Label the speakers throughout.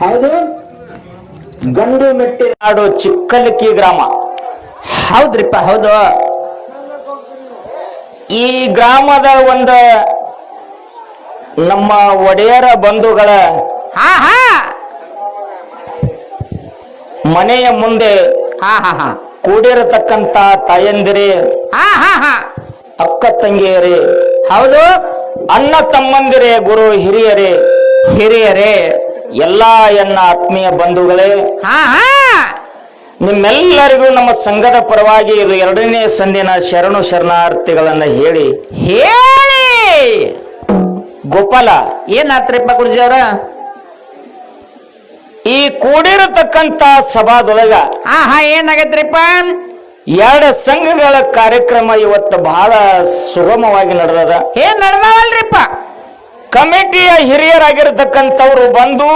Speaker 1: ಹೌದು? ಗಂಡು ಮೆಟ್ಟಿ ನಾಡು ಚಿಕ್ಕಲಿಕ್ಕಿ ಗ್ರಾಮ.
Speaker 2: ಹೌದ್ರಿಪ್ಪ ಹೌದು.
Speaker 1: ಈ ಗ್ರಾಮದ ಒಂದು ನಮ್ಮ ಒಡೆಯರ ಬಂಧುಗಳ
Speaker 2: ಹಾ ಹಾ.
Speaker 1: ಮನೆಯ ಮುಂದೆ
Speaker 2: ಹಾ ಹಾ ಹಾ.
Speaker 1: ಕೂಡಿರತಕ್ಕಂತ ತಾಯಂದಿರಿ
Speaker 2: ಹಾ ಹಾ ಹಾ.
Speaker 1: ಅಕ್ಕ ತಂಗಿಯರೇ
Speaker 2: ಹೌದು.
Speaker 1: ಅಣ್ಣ ತಮ್ಮಂದಿರೇ ಗುರು ಹಿರಿಯರೇ
Speaker 2: ಹಿರಿಯರೇ
Speaker 1: ಎಲ್ಲಾ ಎನ್ನ ಆತ್ಮೀಯ ಬಂಧುಗಳೇ ನಿಮ್ಮೆಲ್ಲರಿಗೂ ನಮ್ಮ ಸಂಘದ ಪರವಾಗಿ ಇದು ಎರಡನೇ ಸಂದಿನ ಶರಣು ಶರಣಾರ್ಥಿಗಳನ್ನ ಹೇಳಿ.
Speaker 2: ಹೇಳಿ.
Speaker 1: ಗೋಪಾಲ.
Speaker 2: ಏನಾತ್ರಿಪ್ಪ ಗುರುಜಿಯವ್ರ
Speaker 1: ಈ ಕೂಡಿರತಕ್ಕಂತ ಸಭಾದೊಳಗ
Speaker 2: ಹಾ ಹಾ ಏನಾಗೈತ್ರಿಪ್ಪ?
Speaker 1: ಎರಡು ಸಂಘಗಳ ಕಾರ್ಯಕ್ರಮ ಇವತ್ತು ಬಹಳ ಸುಗಮವಾಗಿ ನಡೆದದ.
Speaker 2: ಏನ್ ನಡ್ದಾವಲ್ರಿಪ್ಪ?
Speaker 1: ಕಮಿಟಿಯ ಹಿರಿಯರಾಗಿರತಕ್ಕಂಥವ್ರು ಬಂದು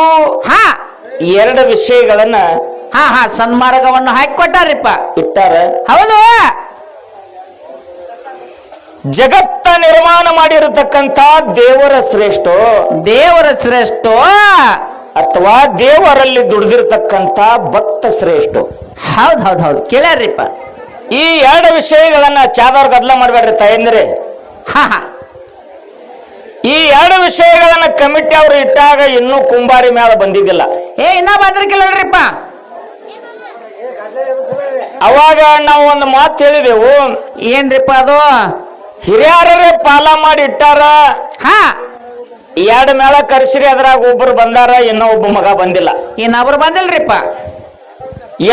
Speaker 2: ಹಾ.
Speaker 1: ಎರಡು ವಿಷಯಗಳನ್ನ
Speaker 2: ಹಾ ಹಾ ಸನ್ಮಾರ್ಗವನ್ನು ಹಾಕಿ ಕೊಟ್ಟಾರಿಪ್ಪ
Speaker 1: ಇಟ್ಟಾರ.
Speaker 2: ಹೌದು.
Speaker 1: ಜಗತ್ತ ನಿರ್ಮಾಣ ಮಾಡಿರತಕ್ಕಂತ ದೇವರ ಶ್ರೇಷ್ಠ.
Speaker 2: ದೇವರ ಶ್ರೇಷ್ಠ.
Speaker 1: ಅಥವಾ ದೇವರಲ್ಲಿ ದುಡಿದಿರ್ತಕ್ಕಂತ ಭಕ್ತ ಶ್ರೇಷ್ಠ.
Speaker 2: ಹೌದ್ ಹೌದ್ ಹೌದು. ಕೇಳ್ಯಾರಿಪ್ಪ
Speaker 1: ಈ ಎರಡು ವಿಷಯಗಳನ್ನ ಚಾದವ್ರ ಗದ್ಲ ಮಾಡ್ಬೇಡ್ರಿ ತಾಯಂದ್ರೆ.
Speaker 2: ಹಾ ಹಾ.
Speaker 1: ಈ ಎರಡು ವಿಷಯಗಳನ್ನ ಕಮಿಟಿ ಅವರು ಇಟ್ಟಾಗ ಇನ್ನೂ ಕುಂಬಾರಿ ಮ್ಯಾಲ ಬಂದಿದ್ದಿಲ್ಲ.
Speaker 2: ಏ ಇನ್ನ ಬಂದ್ರಿಕಿಲ್ಲಲ್ರಿಪ್ಪ
Speaker 1: ಅವಾಗ ನಾವು ಒಂದು ಮಾತು ಹೇಳಿದೆವು.
Speaker 2: ಏನ್ರಿಪ್ಪ ಅದು?
Speaker 1: ಹಿರಿಯರೇ ಪಾಲ ಮಾಡಿ ಇಟ್ಟಾರ.
Speaker 2: ಹಾ.
Speaker 1: ಎರಡು ಮೇಳ ಕರ್ಸಿರಿ ಅದ್ರಾಗ ಒಬ್ಬರು ಬಂದಾರ ಇನ್ನೂ ಒಬ್ಬ ಮಗ ಬಂದಿಲ್ಲ.
Speaker 2: ಇನ್ನೊಬ್ರು ಬಂದಿಲ್ರಿಪ್ಪ.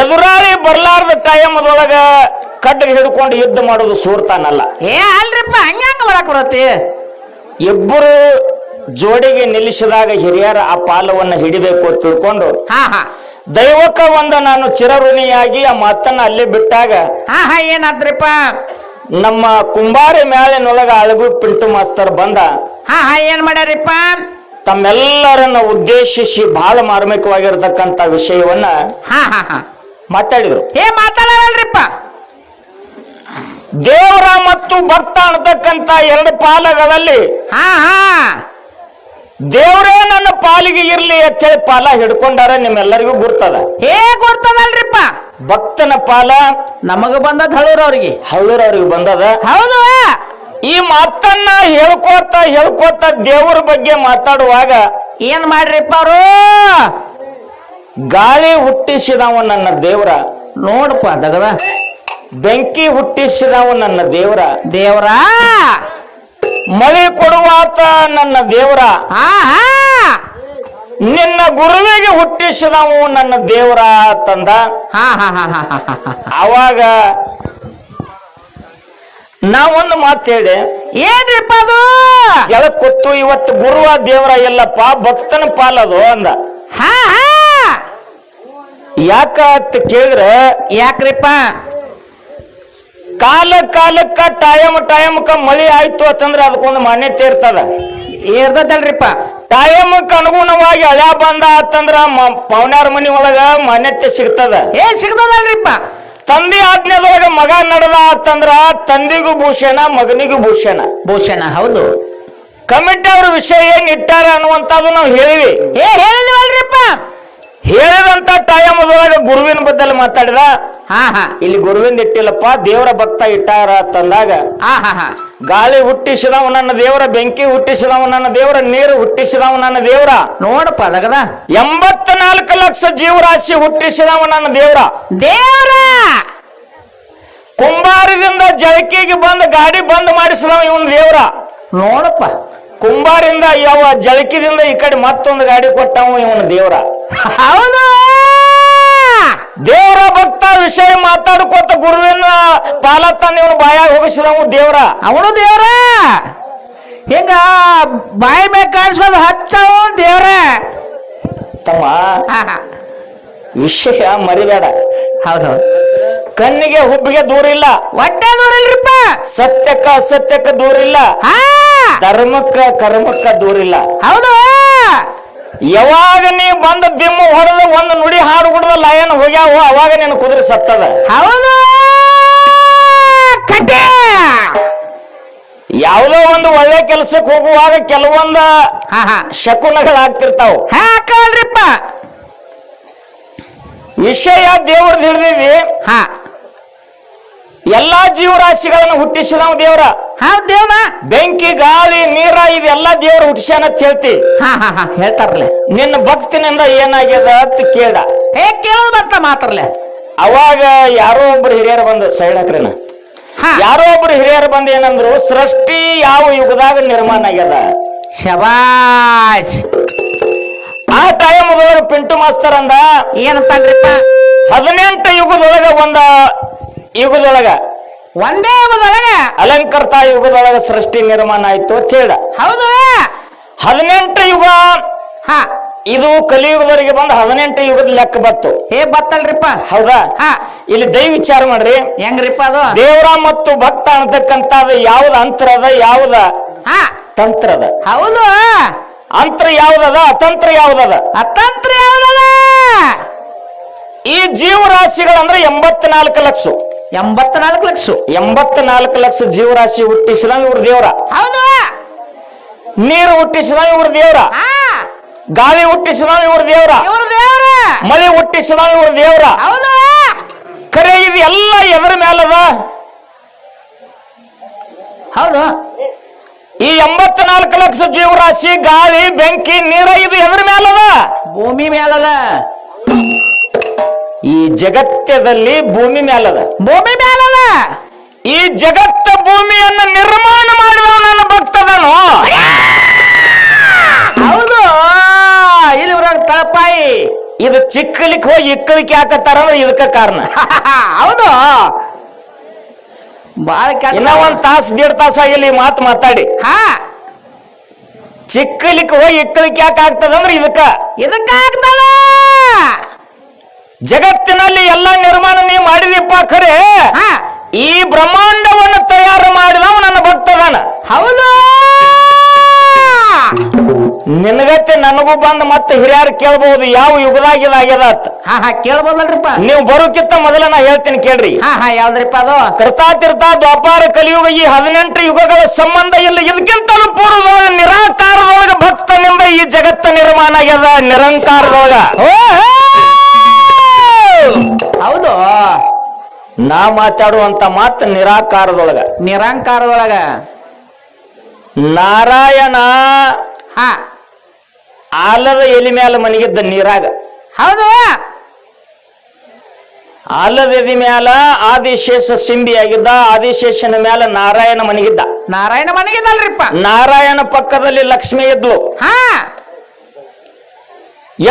Speaker 1: ಎದುರಾಳಿ ಬರ್ಲಾರ್ದ ಟೈಮದೊಳಗ ಕಡ್ಡಿಗೆ ಹಿಡ್ಕೊಂಡು ಯುದ್ಧ ಮಾಡೋದು ಸೂರ್ತಾನಲ್ಲ.
Speaker 2: ಏ ಅಲ್ರಿಪ್ಪ ಹಂಗ್ಯಾಂಗ ಬರಕ್ ಬರತ್ತಿ?
Speaker 1: ಇಬ್ಬರು ಜೋಡಿಗೆ ನಿಲ್ಲಿಸಿದಾಗ ಹಿರಿಯರ ಆ ಪಾಲವನ್ನು ಹಿಡಿಬೇಕು ಅಂತ ತಿಳ್ಕೊಂಡು
Speaker 2: ಹಾ ಹಾ.
Speaker 1: ದೈವಕ್ಕ ಒಂದು ನಾನು ಚಿರಋಣಿಯಾಗಿ ಆ ಮಾತನ್ನ ಅಲ್ಲೇ ಬಿಟ್ಟಾಗ
Speaker 2: ಹಾ ಹಾ ಏನಾದ್ರಿಪ್ಪ?
Speaker 1: ನಮ್ಮ ಕುಂಬಾರಿ ಮೇಳಿನೊಳಗ ಅಳಗು ಪಿಂಟು ಮಾಸ್ತರ್ ಬಂದ.
Speaker 2: ಹಾ ಹಾ ಏನ್ ಮಾಡ್ಯಾರಿಪ್ಪ?
Speaker 1: ತಮ್ಮೆಲ್ಲರನ್ನ ಉದ್ದೇಶಿಸಿ ಬಹಳ ಮಾರ್ಮಿಕವಾಗಿರ್ತಕ್ಕಂಥ ವಿಷಯವನ್ನ
Speaker 2: ಹಾ ಹಾ ಹಾ.
Speaker 1: ಮಾತಾಡಿದ್ರು.
Speaker 2: ಏ ಮಾತಾಡಲ್ರಿಪ್ಪ
Speaker 1: ದೇವರ ಮತ್ತು ಭಕ್ತ ಅನ್ನತಕ್ಕಂತ ಎರಡು ಪಾಲಗಳಲ್ಲಿ
Speaker 2: ಹಾ ಹಾ.
Speaker 1: ದೇವರೇ ನನ್ನ ಪಾಲಿಗೆ ಇರ್ಲಿ ಅಂತೇಳಿ ಪಾಲ ಹಿಡ್ಕೊಂಡಾರ ನಿಮ್ಮೆಲ್ಲರಿಗೂ ಗುರ್ತದ.
Speaker 2: ಹೇ ಗುರ್ತದಲ್ರಿಪ್ಪ?
Speaker 1: ಭಕ್ತನ ಪಾಲ
Speaker 2: ನಮಗ ಬಂದದ ಹಳೂರವ್ರಿಗೆ ಹಳೂರವ್ರಿಗೆ
Speaker 1: ಹಳ್ಳೂರವ್ರಿಗೆ ಬಂದದ.
Speaker 2: ಹೌದು.
Speaker 1: ಈ ಮಾತನ್ನ ಹೇಳ್ಕೋತ ಹೇಳ್ಕೋತ ದೇವರ ಬಗ್ಗೆ ಮಾತಾಡುವಾಗ
Speaker 2: ಏನ್ ಮಾಡ್ರಿಪ್ಪ ಅವರು?
Speaker 1: ಗಾಳಿ ಹುಟ್ಟಿಸಿದವ ನನ್ನ ದೇವರ.
Speaker 2: ನೋಡಪ್ಪ ದಗದ.
Speaker 1: ಬೆಂಕಿ ಹುಟ್ಟಿಸಿದವ ನನ್ನ ದೇವರ.
Speaker 2: ದೇವ್ರ?
Speaker 1: ಮಳೆ ಕೊಡುವಾತ ನನ್ನ ದೇವರ.
Speaker 2: ಹಾ ಹಾ
Speaker 1: ನಿನ್ನ ಗುರುವಿಗೆ ಹುಟ್ಟಿಸಿದವು ನನ್ನ ದೇವರ ತಂದ.
Speaker 2: ಹಾ ಹಾ ಹಾ ಹಾ ಹಾ ಹಾ ಹಾ.
Speaker 1: ಅವಾಗ ನಾವೊಂದು ಮಾತು ಹೇಳಿ
Speaker 2: ಏನ್ರಿಪ್ಪ ಅದು?
Speaker 1: ಎಲ್ಲ ಕೊತ್ತು ಇವತ್ತು ಗುರುವ ದೇವರ ಎಲ್ಲಪ್ಪ ಭಕ್ತನ ಪಾಲದು ಅಂದ.
Speaker 2: ಹಾ ಹಾ.
Speaker 1: ಯಾಕ ಅಂತ ಕೇಳಿದ್ರೆ
Speaker 2: ಯಾಕ್ರಿಪ್ಪ?
Speaker 1: ಕಾಲ ಕಾಲಕ್ಕ ಟೈಮ್ ಟೈಮ್ಕ ಮಳಿ ಆಯ್ತು ಅಂತಂದ್ರೆ ಅದಕ್ಕೊಂದು ಮಾನ್ಯತೆ ಇರ್ತದ.
Speaker 2: ಇರ್ತದಲ್ರಿಪ್ಪ.
Speaker 1: ಟೈಮಕ್ ಅನುಗುಣವಾಗಿ ಅಳ ಬಂದ ಅಂತಂದ್ರ ಪವನ್ಯಾರ ಮನಿ ಒಳಗ ಮಾನ್ಯತೆ ಸಿಗ್ತದ.
Speaker 2: ಏ ಸಿಗ್ತದಲ್ರಿಪ್ಪ.
Speaker 1: ತಂದೆ ಆಜ್ಞೆದೊಳಗ ಮಗ ನಡೆದ ಅಂತಂದ್ರ ತಂದಿಗೂ ಭೂಷಣ ಮಗನಿಗೂ ಭೂಷಣ.
Speaker 2: ಭೂಷಣ ಹೌದು.
Speaker 1: ಕಮಿಟಿ ಅವ್ರ ವಿಷಯ ಏನ್ ಇಟ್ಟಾರ ಅನ್ನುವಂಥದ್ದು ನಾವು ಹೇಳಿವಿ.
Speaker 2: ಏ ಹೇಳಿದ್ವಲ್ರಿಪ್ಪ
Speaker 1: ಹೇಳಿದಂತ ಟೈಮ್ ಟೈಮದೊಳಗ ಗುರುವಿನ ಬದ್ದಲ್ಲಿ ಮಾತಾಡಿದ
Speaker 2: ಹಾ ಹಾ.
Speaker 1: ಇಲ್ಲಿ ಗುರುವಿಂದ ಇಟ್ಟಿಲ್ಲಪ್ಪ ದೇವರ ಭಕ್ತ ಇಟ್ಟಾರ ತಂದಾಗ
Speaker 2: ಹಾ ಹಾ ಹಾ.
Speaker 1: ಗಾಳಿ ಹುಟ್ಟಿಸಿದವ ನನ್ನ ದೇವರ ಬೆಂಕಿ ಹುಟ್ಟಿಸಿದವ ನನ್ನ ದೇವರ ನೀರು ಹುಟ್ಟಿಸಿದವ ನನ್ನ ದೇವರ.
Speaker 2: ನೋಡಪ್ಪ ಅದಗದ
Speaker 1: ಎಂಬತ್ ನಾಲ್ಕು ಲಕ್ಷ ಜೀವರಾಶಿ ಹುಟ್ಟಿಸಿದವ ನನ್ನ ದೇವರ.
Speaker 2: ದೇವರ!
Speaker 1: ಕುಂಬಾರದಿಂದ ಜಳಕಿಗೆ ಬಂದು ಗಾಡಿ ಬಂದ್ ಮಾಡಿಸಿದವ ಇವನ್ ದೇವರ.
Speaker 2: ನೋಡಪ್ಪ.
Speaker 1: ಕುಂಬಾರಿಂದ ಯಾವ ಜಳಕಿದಿಂದ ಈ ಕಡೆ ಮತ್ತೊಂದು ಗಾಡಿ ಕೊಟ್ಟವ ಇವನ ದೇವರ?
Speaker 2: ಹೌದು.
Speaker 1: ದೇವರ ಭಕ್ತ ವಿಷಯ ಮಾತಾಡ್ಕೋತ ಗುರುವಿನ ಪಾಲತನ ಇವನು ಬಾಯಾಗ ಹೋಗಿಸಿದವ ದೇವ್ರ.
Speaker 2: ಅವನು ದೇವ್ರ. ಹಿಂಗ ಬಾಯಿ ಮೇಲೆ ಕಾಣಿಸ್ಕೊಂಡು ಹಚ್ಚವು ದೇವ್ರ.
Speaker 1: ತಮ್ಮ ವಿಷಯ ಮರಿಬೇಡ.
Speaker 2: ಹೌದು.
Speaker 1: ಕಣ್ಣಿಗೆ ಹುಬ್ಬಿಗೆ ದೂರ ಇಲ್ಲ.
Speaker 2: ಒಟ್ಟೆ ದೂರ ಇಲ್ರಿಪ್ಪ
Speaker 1: ಸತ್ಯಕ್ಕ ಅಸತ್ಯಕ್ಕ ದೂರ ಇಲ್ಲ.
Speaker 2: ಹಾ.
Speaker 1: ಧರ್ಮಕ್ಕ ಕರ್ಮಕ್ಕ ದೂರ ಇಲ್ಲ.
Speaker 2: ಹೌದು.
Speaker 1: ಯಾವಾಗ ನೀ ಬಂದ ದಿಮ್ಮು ಹೊಡೆದ ಒಂದು ನುಡಿ ಹಾಡು ಕುಡ್ದ ಲಯನ್ ಹೋಗ್ಯಾವ ಅವಾಗ ನಿನ್ನ ಕುದುರೆ ಸತ್ತದ.
Speaker 2: ಹೌದು. ಕಟ್ಟೆ.
Speaker 1: ಯಾವುದೋ ಒಂದು ಒಳ್ಳೆ ಕೆಲಸಕ್ಕೆ ಹೋಗುವಾಗ ಕೆಲವೊಂದ
Speaker 2: ಹಾ ಹಾ.
Speaker 1: ಶಕುನಗಳಾಗ್ತಿರ್ತಾವ.
Speaker 2: ಹಾ ಅಕ್ಕಲ್ರಿಪ್ಪ
Speaker 1: ವಿಷಯ ದೇವ್ರದ್ದು ಹಿಡಿದಿವಿ
Speaker 2: ಹಾ.
Speaker 1: ಎಲ್ಲಾ ಜೀವರಾಶಿಗಳನ್ನು ಹುಟ್ಟಿಸಿದವ ದೇವ್ರ.
Speaker 2: ಹೌದ್ ದೇವ್ನ
Speaker 1: ಬೆಂಕಿ ಗಾಳಿ ನೀರ ಇದೆಲ್ಲ ದೇವ್ರ ಹುಟ್ಟಿಸ್ಯಾನ ಅಂತ ಹೇಳ್ತಿ.
Speaker 2: ಹಾ ಹಾ ಹಾ ಹೇಳ್ತಾರಲ್ಲ.
Speaker 1: ನಿನ್ನ ಭಕ್ತಿನಿಂದ ಏನಾಗ್ಯದ ಅಂತ ಕೇಳ.
Speaker 2: ಹೇ ಕೇಳೋದು ಬಂತ ಮಾತ್ರಲ್ಲ
Speaker 1: ಅವಾಗ ಯಾರೋ ಒಬ್ರು ಹಿರಿಯರು ಬಂದ ಸೈಡ್ ಹಾಕ್ರಿನ?
Speaker 2: ಹಾ.
Speaker 1: ಯಾರೋ ಒಬ್ರು ಹಿರಿಯರು ಬಂದು ಏನಂದ್ರು ಸೃಷ್ಟಿ ಯಾವ ಯುಗದಾಗ ನಿರ್ಮಾಣ ಆಗ್ಯದ?
Speaker 2: ಶಬಾಜ್
Speaker 1: ಆ ಟೈಮ್ ಪಿಂಟು ಮಾಸ್ತರ್ ಅಂದ
Speaker 2: ಏನಂತಾನ್ರಿಪ್ಪ?
Speaker 1: ಹದಿನೆಂಟು ಯುಗದೊಳಗ ಒಂದ ಯುಗದೊಳಗ?
Speaker 2: ಒಂದೇ ಯುಗದೊಳಗ?
Speaker 1: ಅಲಂಕರ್ತ ಯುಗದೊಳಗ ಸೃಷ್ಟಿ ನಿರ್ಮಾಣ ಆಯ್ತು ಅಂತ ಹೇಳ್ದ
Speaker 2: ಹೌದು.
Speaker 1: ಹದಿನೆಂಟು ಯುಗ.
Speaker 2: ಹಾ.
Speaker 1: ಇದು ಕಲಿಯುಗದವರೆಗೆ ಬಂದು ಹದಿನೆಂಟು ಯುಗದ ಲೆಕ್ಕ ಬತ್ತು
Speaker 2: ಹೇ ಬತ್ತಲ್ರಿಪ್ಪ.
Speaker 1: ಹೌದಾ?
Speaker 2: ಹಾ.
Speaker 1: ಇಲ್ಲಿ ದೈ ವಿಚಾರ ಮಾಡ್ರಿ.
Speaker 2: ಹೆಂಗ್ರಿಪ್ಪ ಅದು?
Speaker 1: ದೇವರ ಮತ್ತು ಭಕ್ತ ಅನ್ನತಕ್ಕಂತ ಯಾವ್ದ ಅದ ಯಾವ್ದ
Speaker 2: ತಂತ್ರ
Speaker 1: ಅದ?
Speaker 2: ಹೌದು.
Speaker 1: ಅಂತರ ಯಾವ್ದದ ಅತಂತ್ರ ಯಾವ್ದದ
Speaker 2: ಅತಂತ್ರ ಯಾವ್ದದ
Speaker 1: ಈ ಜೀವರಾಶಿಗಳಂದ್ರೆ ಎಂಬತ್ನಾಲ್ಕು ಲಕ್ಷ.
Speaker 2: ಎಂಬತ್ನಾಲ್ಕು ಲಕ್ಷ.
Speaker 1: ಎಂಬತ್ನಾಲ್ಕು ಲಕ್ಷ ಜೀವರಾಶಿ ಹುಟ್ಟಿಸಿದ ಇವ್ರ ದೇವ್ರ.
Speaker 2: ಹೌದು.
Speaker 1: ನೀರು ಹುಟ್ಟಿಸಿದ ಇವ್ರ ದೇವ್ರ. ಗಾಳಿ ಹುಟ್ಟಿಸಿದ ಇವ್ರ ದೇವ್ರ. ಮಳೆ ಹುಟ್ಟಿಸಿದ ಇವ್ರ ದೇವ್ರ.
Speaker 2: ಹೌದು.
Speaker 1: ಕರೆ ಇದು ಎಲ್ಲ ಎದರ ಮೇಲದ
Speaker 2: ಹೌದು.
Speaker 1: ಈ ಎಂಬತ್ನಾಲ್ಕು ಲಕ್ಷ ಜೀವರಾಶಿ ಗಾಳಿ ಬೆಂಕಿ ನೀರ ಇದು ಎದ್ರ ಮೇಲದ
Speaker 2: ಭೂಮಿ ಮೇಲದ
Speaker 1: ಈ ಜಗತ್ತದಲ್ಲಿ ಭೂಮಿ ಮೇಲದ
Speaker 2: ಭೂಮಿ ಮೇಲದ
Speaker 1: ಈ ಜಗತ್ತ ಭೂಮಿಯನ್ನು ನಿರ್ಮಾಣ ಮಾಡಿದವ ನನ್ನ ಭಕ್ತದನು.
Speaker 2: ಹೌದು. ಇಲ್ಲಿ ಬರೋಣ ತಳಪಾಯಿ.
Speaker 1: ಇದು ಚಿಕ್ಕಲಿಕ್ಕೆ ಹೋಗಿ ಇಕ್ಕಲಿಕ್ಕೆ ಹಾಕತ್ತಾರ ಅಂದ್ರೆ ಇದಕ್ಕ ಕಾರಣ.
Speaker 2: ಹೌದು. ಬಾಳ
Speaker 1: ಇನ್ನ ಒಂದ್ ತಾಸ್ ದೇಡ್ ತಾಸ ಆಗಿಲ್ಲ ಈ ಮಾತು ಮಾತಾಡಿ.
Speaker 2: ಹಾ.
Speaker 1: ಚಿಕ್ಕಲಿಕ್ಕೆ ಹೋಗಿ ಇಕ್ಕಲಿಕ್ಕೆ ಯಾಕೆ ಆಗ್ತದ ಅಂದ್ರೆ ಇದಕ್ಕ.
Speaker 2: ಇದಕ್ಕ ಆಗ್ತದ.
Speaker 1: ಜಗತ್ತಿನಲ್ಲಿ ಎಲ್ಲ ನಿರ್ಮಾಣ ನೀ ಮಾಡಿದಿಪ್ಪ ಖರೆ.
Speaker 2: ಹಾ.
Speaker 1: ಈ ಬ್ರಹ್ಮಾಂಡವನ್ನು ತಯಾರು ಮಾಡಿದವ ನನ್ನ ಭಕ್ತದಾನ.
Speaker 2: ಹೌದು.
Speaker 1: ನಿನಗತ್ತೆ ನನಗೂ ಬಂದ್ ಮತ್ತೆ ಹಿರಿಯರು ಕೇಳಬಹುದು ಯಾವ ಯುಗದಾಗ ಇದಾಗ್ಯದ
Speaker 2: ಹಾ ಹಾ ಕೇಳ್ಬೋದಲ್ರಿಪ್ಪ.
Speaker 1: ನೀವು ಬರೋಕ್ಕಿಂತ ಮೊದಲ ನಾ ಹೇಳ್ತೀನಿ ಕೇಳ್ರಿ.
Speaker 2: ಹಾ ಹಾ ಯಾವ್ದ್ರಿಪ್ಪ ಅದು?
Speaker 1: ಕರ್ತಾತಿರ್ತಾ ದ್ವಾಪಾರ ಕಲಿಯುಗ ಈ ಹದಿನೆಂಟು ಯುಗಗಳ ಸಂಬಂಧ ಇಲ್ಲ ಇದಕ್ಕಿಂತಲೂ ಪೂರ್ವದೊಳಗ ನಿರಾಕಾರದೊಳಗ ಭಕ್ತನಿಂದ ಈ ಜಗತ್ತ ನಿರ್ಮಾಣ ಆಗ್ಯದ ನಿರಂಕಾರದೊಳಗ!
Speaker 2: ಹೌದು.
Speaker 1: ನಾ ಮಾತಾಡುವಂತ ಮಾತು ನಿರಾಕಾರದೊಳಗ.
Speaker 2: ನಿರಂಕಾರದೊಳಗ.
Speaker 1: ನಾರಾಯಣ
Speaker 2: ಹ.
Speaker 1: ಆಲದ ಎಲಿ ಮ್ಯಾಲ ಮನಿಗಿದ್ದ ನೀರಾಗ.
Speaker 2: ಹೌದು.
Speaker 1: ಆಲದ ಎದಿ ಮ್ಯಾಲ ಆದಿಶೇಷ ಸಿಂಬಿ ಆಗಿದ್ದ ಆದಿಶೇಷನ ಮ್ಯಾಲ ನಾರಾಯಣ ಮನಿಗಿದ್ದ.
Speaker 2: ನಾರಾಯಣ ಮನಿಗಿದ್ದಲ್ರಿಪ್ಪ.
Speaker 1: ನಾರಾಯಣ ಪಕ್ಕದಲ್ಲಿ ಲಕ್ಷ್ಮಿ ಇದ್ಲು.
Speaker 2: ಹಾ.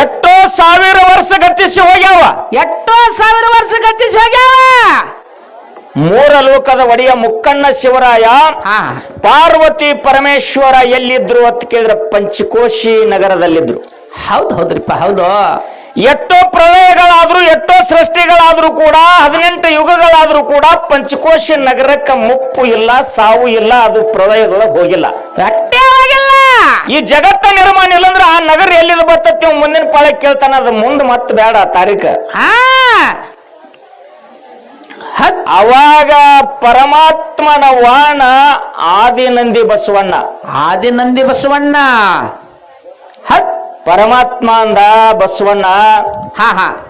Speaker 1: ಎಷ್ಟೋ ಸಾವಿರ ವರ್ಷ ಗತಿಸಿ ಹೋಗ್ಯಾವ.
Speaker 2: ಎಷ್ಟೋ ಸಾವಿರ ವರ್ಷ ಗತಿಸಿ ಹೋಗ್ಯಾವ.
Speaker 1: ಮೂರ ಲೋಕದ ಒಡೆಯ ಮುಕ್ಕಣ್ಣ ಶಿವರಾಯ ಪಾರ್ವತಿ ಪರಮೇಶ್ವರ ಎಲ್ಲಿದ್ರು ಅಂತ ಕೇಳಿದ್ರೆ ಪಂಚಕೋಶಿ ನಗರದಲ್ಲಿದ್ರು.
Speaker 2: ಹೌದು ಹೌದ್ರಿಪ್ಪ ಹೌದು.
Speaker 1: ಎಷ್ಟೋ ಪ್ರಳಯಗಳಾದ್ರೂ ಎಷ್ಟೋ ಸೃಷ್ಟಿಗಳಾದ್ರೂ ಕೂಡ ಹದಿನೆಂಟು ಯುಗಗಳಾದ್ರೂ ಕೂಡ ಪಂಚಕೋಶಿ ನಗರಕ್ಕೆ ಮುಪ್ಪು ಇಲ್ಲ ಸಾವು ಇಲ್ಲ ಅದು ಪ್ರಳಯದೊಳಗೆ ಹೋಗಿಲ್ಲ.
Speaker 2: ಆಗಿಲ್ಲ
Speaker 1: ಈ ಜಗತ್ತ ನಿರ್ಮಾಣ ಇಲ್ಲ ಅಂದ್ರೆ ಆ ನಗರ ಎಲ್ಲಿಂದ ಬರ್ತತಿ ಮುಂದಿನ ಪಾಳೆ ಕೇಳ್ತಾನ. ಅದು ಮುಂದೆ ಮತ್ ಬೇಡ
Speaker 2: ತಾರೀಖ.
Speaker 1: ಅವಾಗ ಪರಮಾತ್ಮನ ವಾಣ ಆದಿನಂದಿ ಬಸವಣ್ಣ.
Speaker 2: ಆದಿನಂದಿ ಬಸವಣ್ಣ. ಹತ್.
Speaker 1: ಪರಮಾತ್ಮ ಅಂದ ಬಸವಣ್ಣ.
Speaker 2: ಹಾ ಹಾ.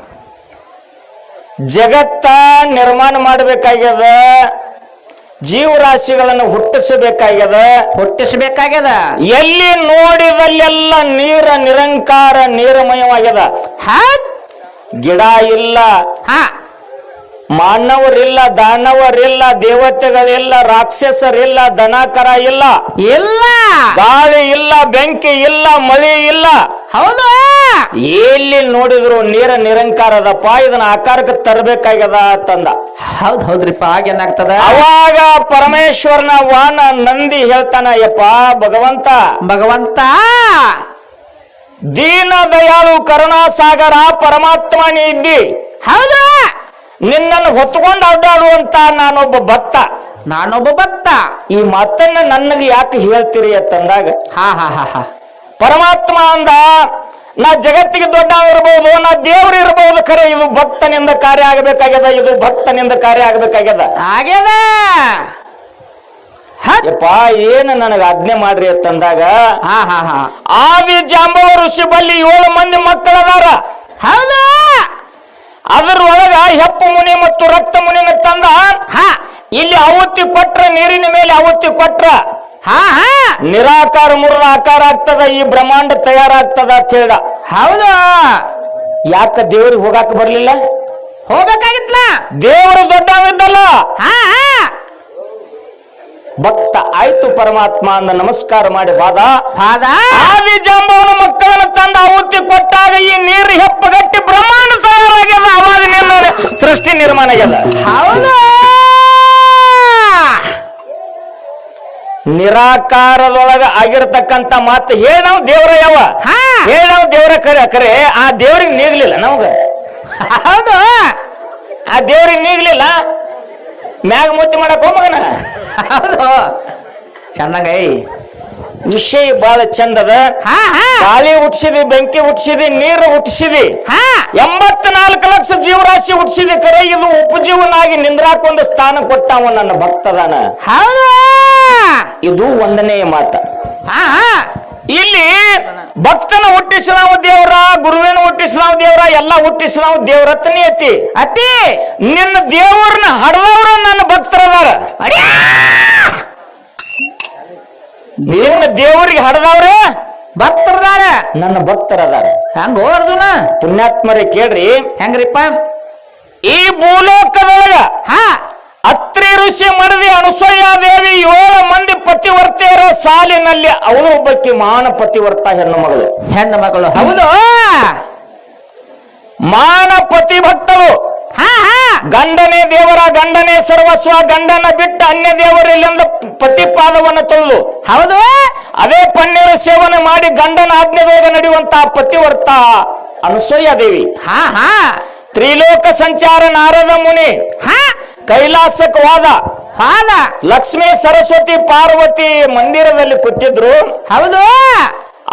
Speaker 1: ಜಗತ್ತ ನಿರ್ಮಾಣ ಮಾಡಬೇಕಾಗ್ಯದ. ಜೀವರಾಶಿಗಳನ್ನು ಹುಟ್ಟಿಸಬೇಕಾಗ್ಯದ?
Speaker 2: ಹುಟ್ಟಿಸಬೇಕಾಗ್ಯದ.
Speaker 1: ಎಲ್ಲಿ ನೋಡಿದಲ್ಲೆಲ್ಲ ನೀರ ನಿರಂಕಾರ ನೀರಮಯವಾಗ್ಯದ? ಗಿಡ ಇಲ್ಲ.
Speaker 2: ಹಾ.
Speaker 1: ಮಾನವರಿಲ್ಲ ದಾನವರಿಲ್ಲ ದೇವತೆಗಳಿಲ್ಲ ರಾಕ್ಷಸರಿಲ್ಲ ದನಕರ ಇಲ್ಲ.
Speaker 2: ಇಲ್ಲ
Speaker 1: ಗಾಳಿ ಇಲ್ಲ ಬೆಂಕಿ ಇಲ್ಲ ಮಳೆ ಇಲ್ಲ.
Speaker 2: ಹೌದು.
Speaker 1: ಎಲ್ಲಿ ನೋಡಿದ್ರು ನೀರ ನಿರಂಕಾರದಪ್ಪ ಇದನ್ನ ಆಕಾರಕ್ಕೆ ತರಬೇಕಾಗ್ಯದ ತಂದ.
Speaker 2: ಹೌದ್ ಹೌದ್ರಿಪ್ಪ ಆಗೇನಾಗ್ತದ
Speaker 1: ಅವಾಗ ಪರಮೇಶ್ವರನ ವಾನ ನಂದಿ ಹೇಳ್ತಾನ ಯಪ್ಪ ಭಗವಂತ
Speaker 2: ಭಗವಂತ
Speaker 1: ದೀನ ದಯಾಳು ಕರುಣಾಸಾಗರ ಪರಮಾತ್ಮ ನೀ ಇದ್ದಿ.
Speaker 2: ಹೌದು.
Speaker 1: ನಿನ್ನನ್ನು ಹೊತ್ಕೊಂಡು ಅಡ್ಡಾಡುವಂತ ನಾನೊಬ್ಬ ಭತ್ತ
Speaker 2: ನಾನೊಬ್ಬ ಭತ್ತ
Speaker 1: ಈ ಮಾತನ್ನ ನನಗೆ ಯಾಕೆ ಹೇಳ್ತೀರಿ ಅಂತಂದಾಗ
Speaker 2: ಹಾ ಹಾ ಹಾ ಹಾ.
Speaker 1: ಪರಮಾತ್ಮ ಅಂದ ನಾ ಜಗತ್ತಿಗೆ ದೊಡ್ಡ ಇರಬಹುದು ನಾ ದೇವ್ರು ಇರಬಹುದು ಖರೆ ಇದು ಭಕ್ತನಿಂದ ಕಾರ್ಯ ಆಗಬೇಕಾಗ್ಯದ ಇದು ಭಕ್ತನಿಂದ ಕಾರ್ಯ ಆಗಬೇಕಾಗ್ಯದ.
Speaker 2: ಆಗ್ಯದ.
Speaker 1: ಯಪ್ಪ ಏನು ನನಗ ಆಜ್ಞೆ ಮಾಡ್ರಿ ಅಂತಂದಾಗ
Speaker 2: ಹಾ ಹಾ ಹಾ.
Speaker 1: ಆವಿ ಜಾಂಬವ ಋಷಿ ಬಲ್ಲಿ ಏಳು ಮಂದಿ ಮಕ್ಕಳದಾರ.
Speaker 2: ಹೌದು?
Speaker 1: ಅದರೊಳಗ ಹೆಪ್ಪು ಮುನಿ ಮತ್ತು ರಕ್ತ ಮುನಿನ ತಂದ
Speaker 2: ಹಾ.
Speaker 1: ಇಲ್ಲಿ ಅವತ್ತಿ ಕೊಟ್ರ ನೀರಿನ ಮೇಲೆ ಅವತ್ತಿ ಕೊಟ್ರ.
Speaker 2: ಹಾ ಹಾ.
Speaker 1: ನಿರಾಕಾರ ಮೂರ ಆಕಾರ ಆಗ್ತದ ಈ ಬ್ರಹ್ಮಾಂಡ ತಯಾರಾಗ್ತದ ಅಂತ ಹೇಳ್ದ.
Speaker 2: ಹೌದು.
Speaker 1: ಯಾಕ ದೇವ್ರಿಗೆ ಹೋಗಾಕ ಬರ್ಲಿಲ್ಲ?
Speaker 2: ಹೋಗ್ಬೇಕಾಗಿತ್ತಲ್ಲ.
Speaker 1: ದೇವರು ದೊಡ್ಡವಿದ್ದಲ್ಲ
Speaker 2: ಹಾ ಹಾ.
Speaker 1: ಭಕ್ತ ಆಯ್ತು ಪರಮಾತ್ಮ ಅಂದ ನಮಸ್ಕಾರ ಮಾಡಿ ಬಾದ ಆದಿ ಜಾಂಬವನ ಮಕ್ಕಳನ್ನು ತಂದ ಅವತ್ತಿ ಕೊಟ್ಟಾಗ ಈ ನೀರು ಹೆಪ್ಪಗಟ್ಟಿ ಬ್ರಹ್ಮಾಂಡ ತಯಾರಾಗ್ಯದ ಅವಾಗ ನಿನ್ನ ಸೃಷ್ಟಿ ನಿರ್ಮಾಣ ಆಗ್ಯದ.
Speaker 2: ಹೌದು.
Speaker 1: ನಿರಾಕಾರದೊಳಗ ಆಗಿರ್ತಕ್ಕಂತ ಮಾತು ಹೇಳ ನಾವು ದೇವ್ರ ಯಾವ?
Speaker 2: ಹಾ.
Speaker 1: ಹೇಳ ನಾವು ದೇವ್ರ ಕರೆ ಕರೆ ಆ ದೇವ್ರಿಗೆ ನೀಗ್ಲಿಲ್ಲ ನಮಗ.
Speaker 2: ಹೌದು.
Speaker 1: ಆ ದೇವ್ರಿಗೆ ನೀಗ್ಲಿಲ್ಲ ಮ್ಯಾಗ ಮುತ್ತಿ ಮಾಡಕ್ ಹೋಮಗನ
Speaker 2: ಹೌದು. ಚಂದಂಗೈ
Speaker 1: ವಿಷಯ ಬಹಳ ಚಂದದ ಗಾಳಿ ಹುಟ್ಟಿಸಿದಿ ಬೆಂಕಿ ಹುಟ್ಟಿಸಿದಿ ನೀರು ಹುಟ್ಟಿಸಿದಿ ಎಂಬತ್ನಾಲ್ಕು ಲಕ್ಷ ಜೀವರಾಶಿ ಹುಟ್ಟಿಸಿದಿ ಕರೆ. ಇದು ಉಪಜೀವನಾಗಿ ನಿಂದ್ರಾಕೊಂದು ಸ್ಥಾನ ಕೊಟ್ಟವ ನನ್ನ ಭಕ್ತದಾನ. ಇದು ಒಂದನೆಯ ಮಾತ. ಇಲ್ಲಿ ಭಕ್ತನ ಹುಟ್ಟಿಸಿದವ ದೇವ್ರ ಗುರುವಿನ ಹುಟ್ಟಿಸಿದವ ದೇವ್ರ ಎಲ್ಲ ಹುಟ್ಟಿಸಿದವ ದೇವ್ರತ್ತನೇ ಐತಿ.
Speaker 2: ಅತಿ
Speaker 1: ನಿನ್ನ ದೇವ್ರನ್ನ ಹಡದವ್ರ ನನ್ನ ಭಕ್ತರದಾರ! ನಿನ್ನ ದೇವರಿಗೆ ಹಡದವ್ರ?
Speaker 2: ಭಕ್ತರದಾರ.
Speaker 1: ನನ್ನ ಭಕ್ತರದಾರ.
Speaker 2: ಹಂಗ ಅರ್ಜುನ?
Speaker 1: ಪುಣ್ಯಾತ್ಮರೇ ಕೇಳ್ರಿ.
Speaker 2: ಹೆಂಗ್ರಿಪ್ಪ?
Speaker 1: ಈ ಭೂಲೋಕದೊಳಗ
Speaker 2: ಹಾ.
Speaker 1: ಅತ್ರಿ ಋಷಿ ಮಡದಿ ಅನುಸೂಯಾದೇವಿ ಏಳು ಮಂದಿ ಪತಿವರ್ತೆಯರ ಸಾಲಿನಲ್ಲಿ ಅವನು ಒಬ್ಬಕ್ಕೆ ಮಾನ ಪತಿವರ್ತ ಹೆಣ್ಣು ಮಗಳು.
Speaker 2: ಹೆಣ್ಣು ಮಗಳು. ಹೌದು.
Speaker 1: ಮಾನ ಪತಿ ಭಕ್ತಳು
Speaker 2: ಹಾ ಹಾ.
Speaker 1: ಗಂಡನೇ ದೇವರ ಗಂಡನೇ ಸರ್ವಸ್ವ ಗಂಡನ ಬಿಟ್ಟು ಅನ್ಯ ದೇವರಿಲ್ಲಿಂದ ಪತಿಪಾದವನ್ನು ತೊಳೆದು
Speaker 2: ಹೌದು.
Speaker 1: ಅದೇ ಪನ್ನೀರ ಸೇವನೆ ಮಾಡಿ ಗಂಡನ ಆಜ್ಞೆಗಳಿಗೆ ನಡೆಯುವಂತಹ ಪತಿವರ್ತ ಅನುಸೂಯಾದೇವಿ
Speaker 2: ಹಾ ಹಾ.
Speaker 1: ತ್ರಿಲೋಕ ಸಂಚಾರ ನಾರದ ಮುನಿ.
Speaker 2: ಹಾ.
Speaker 1: ಕೈಲಾಸಕವಾದ ಹಾದ ಲಕ್ಷ್ಮೀ ಸರಸ್ವತಿ ಪಾರ್ವತಿ ಮಂದಿರದಲ್ಲಿ ಕೂತಿದ್ರು.
Speaker 2: ಹೌದು.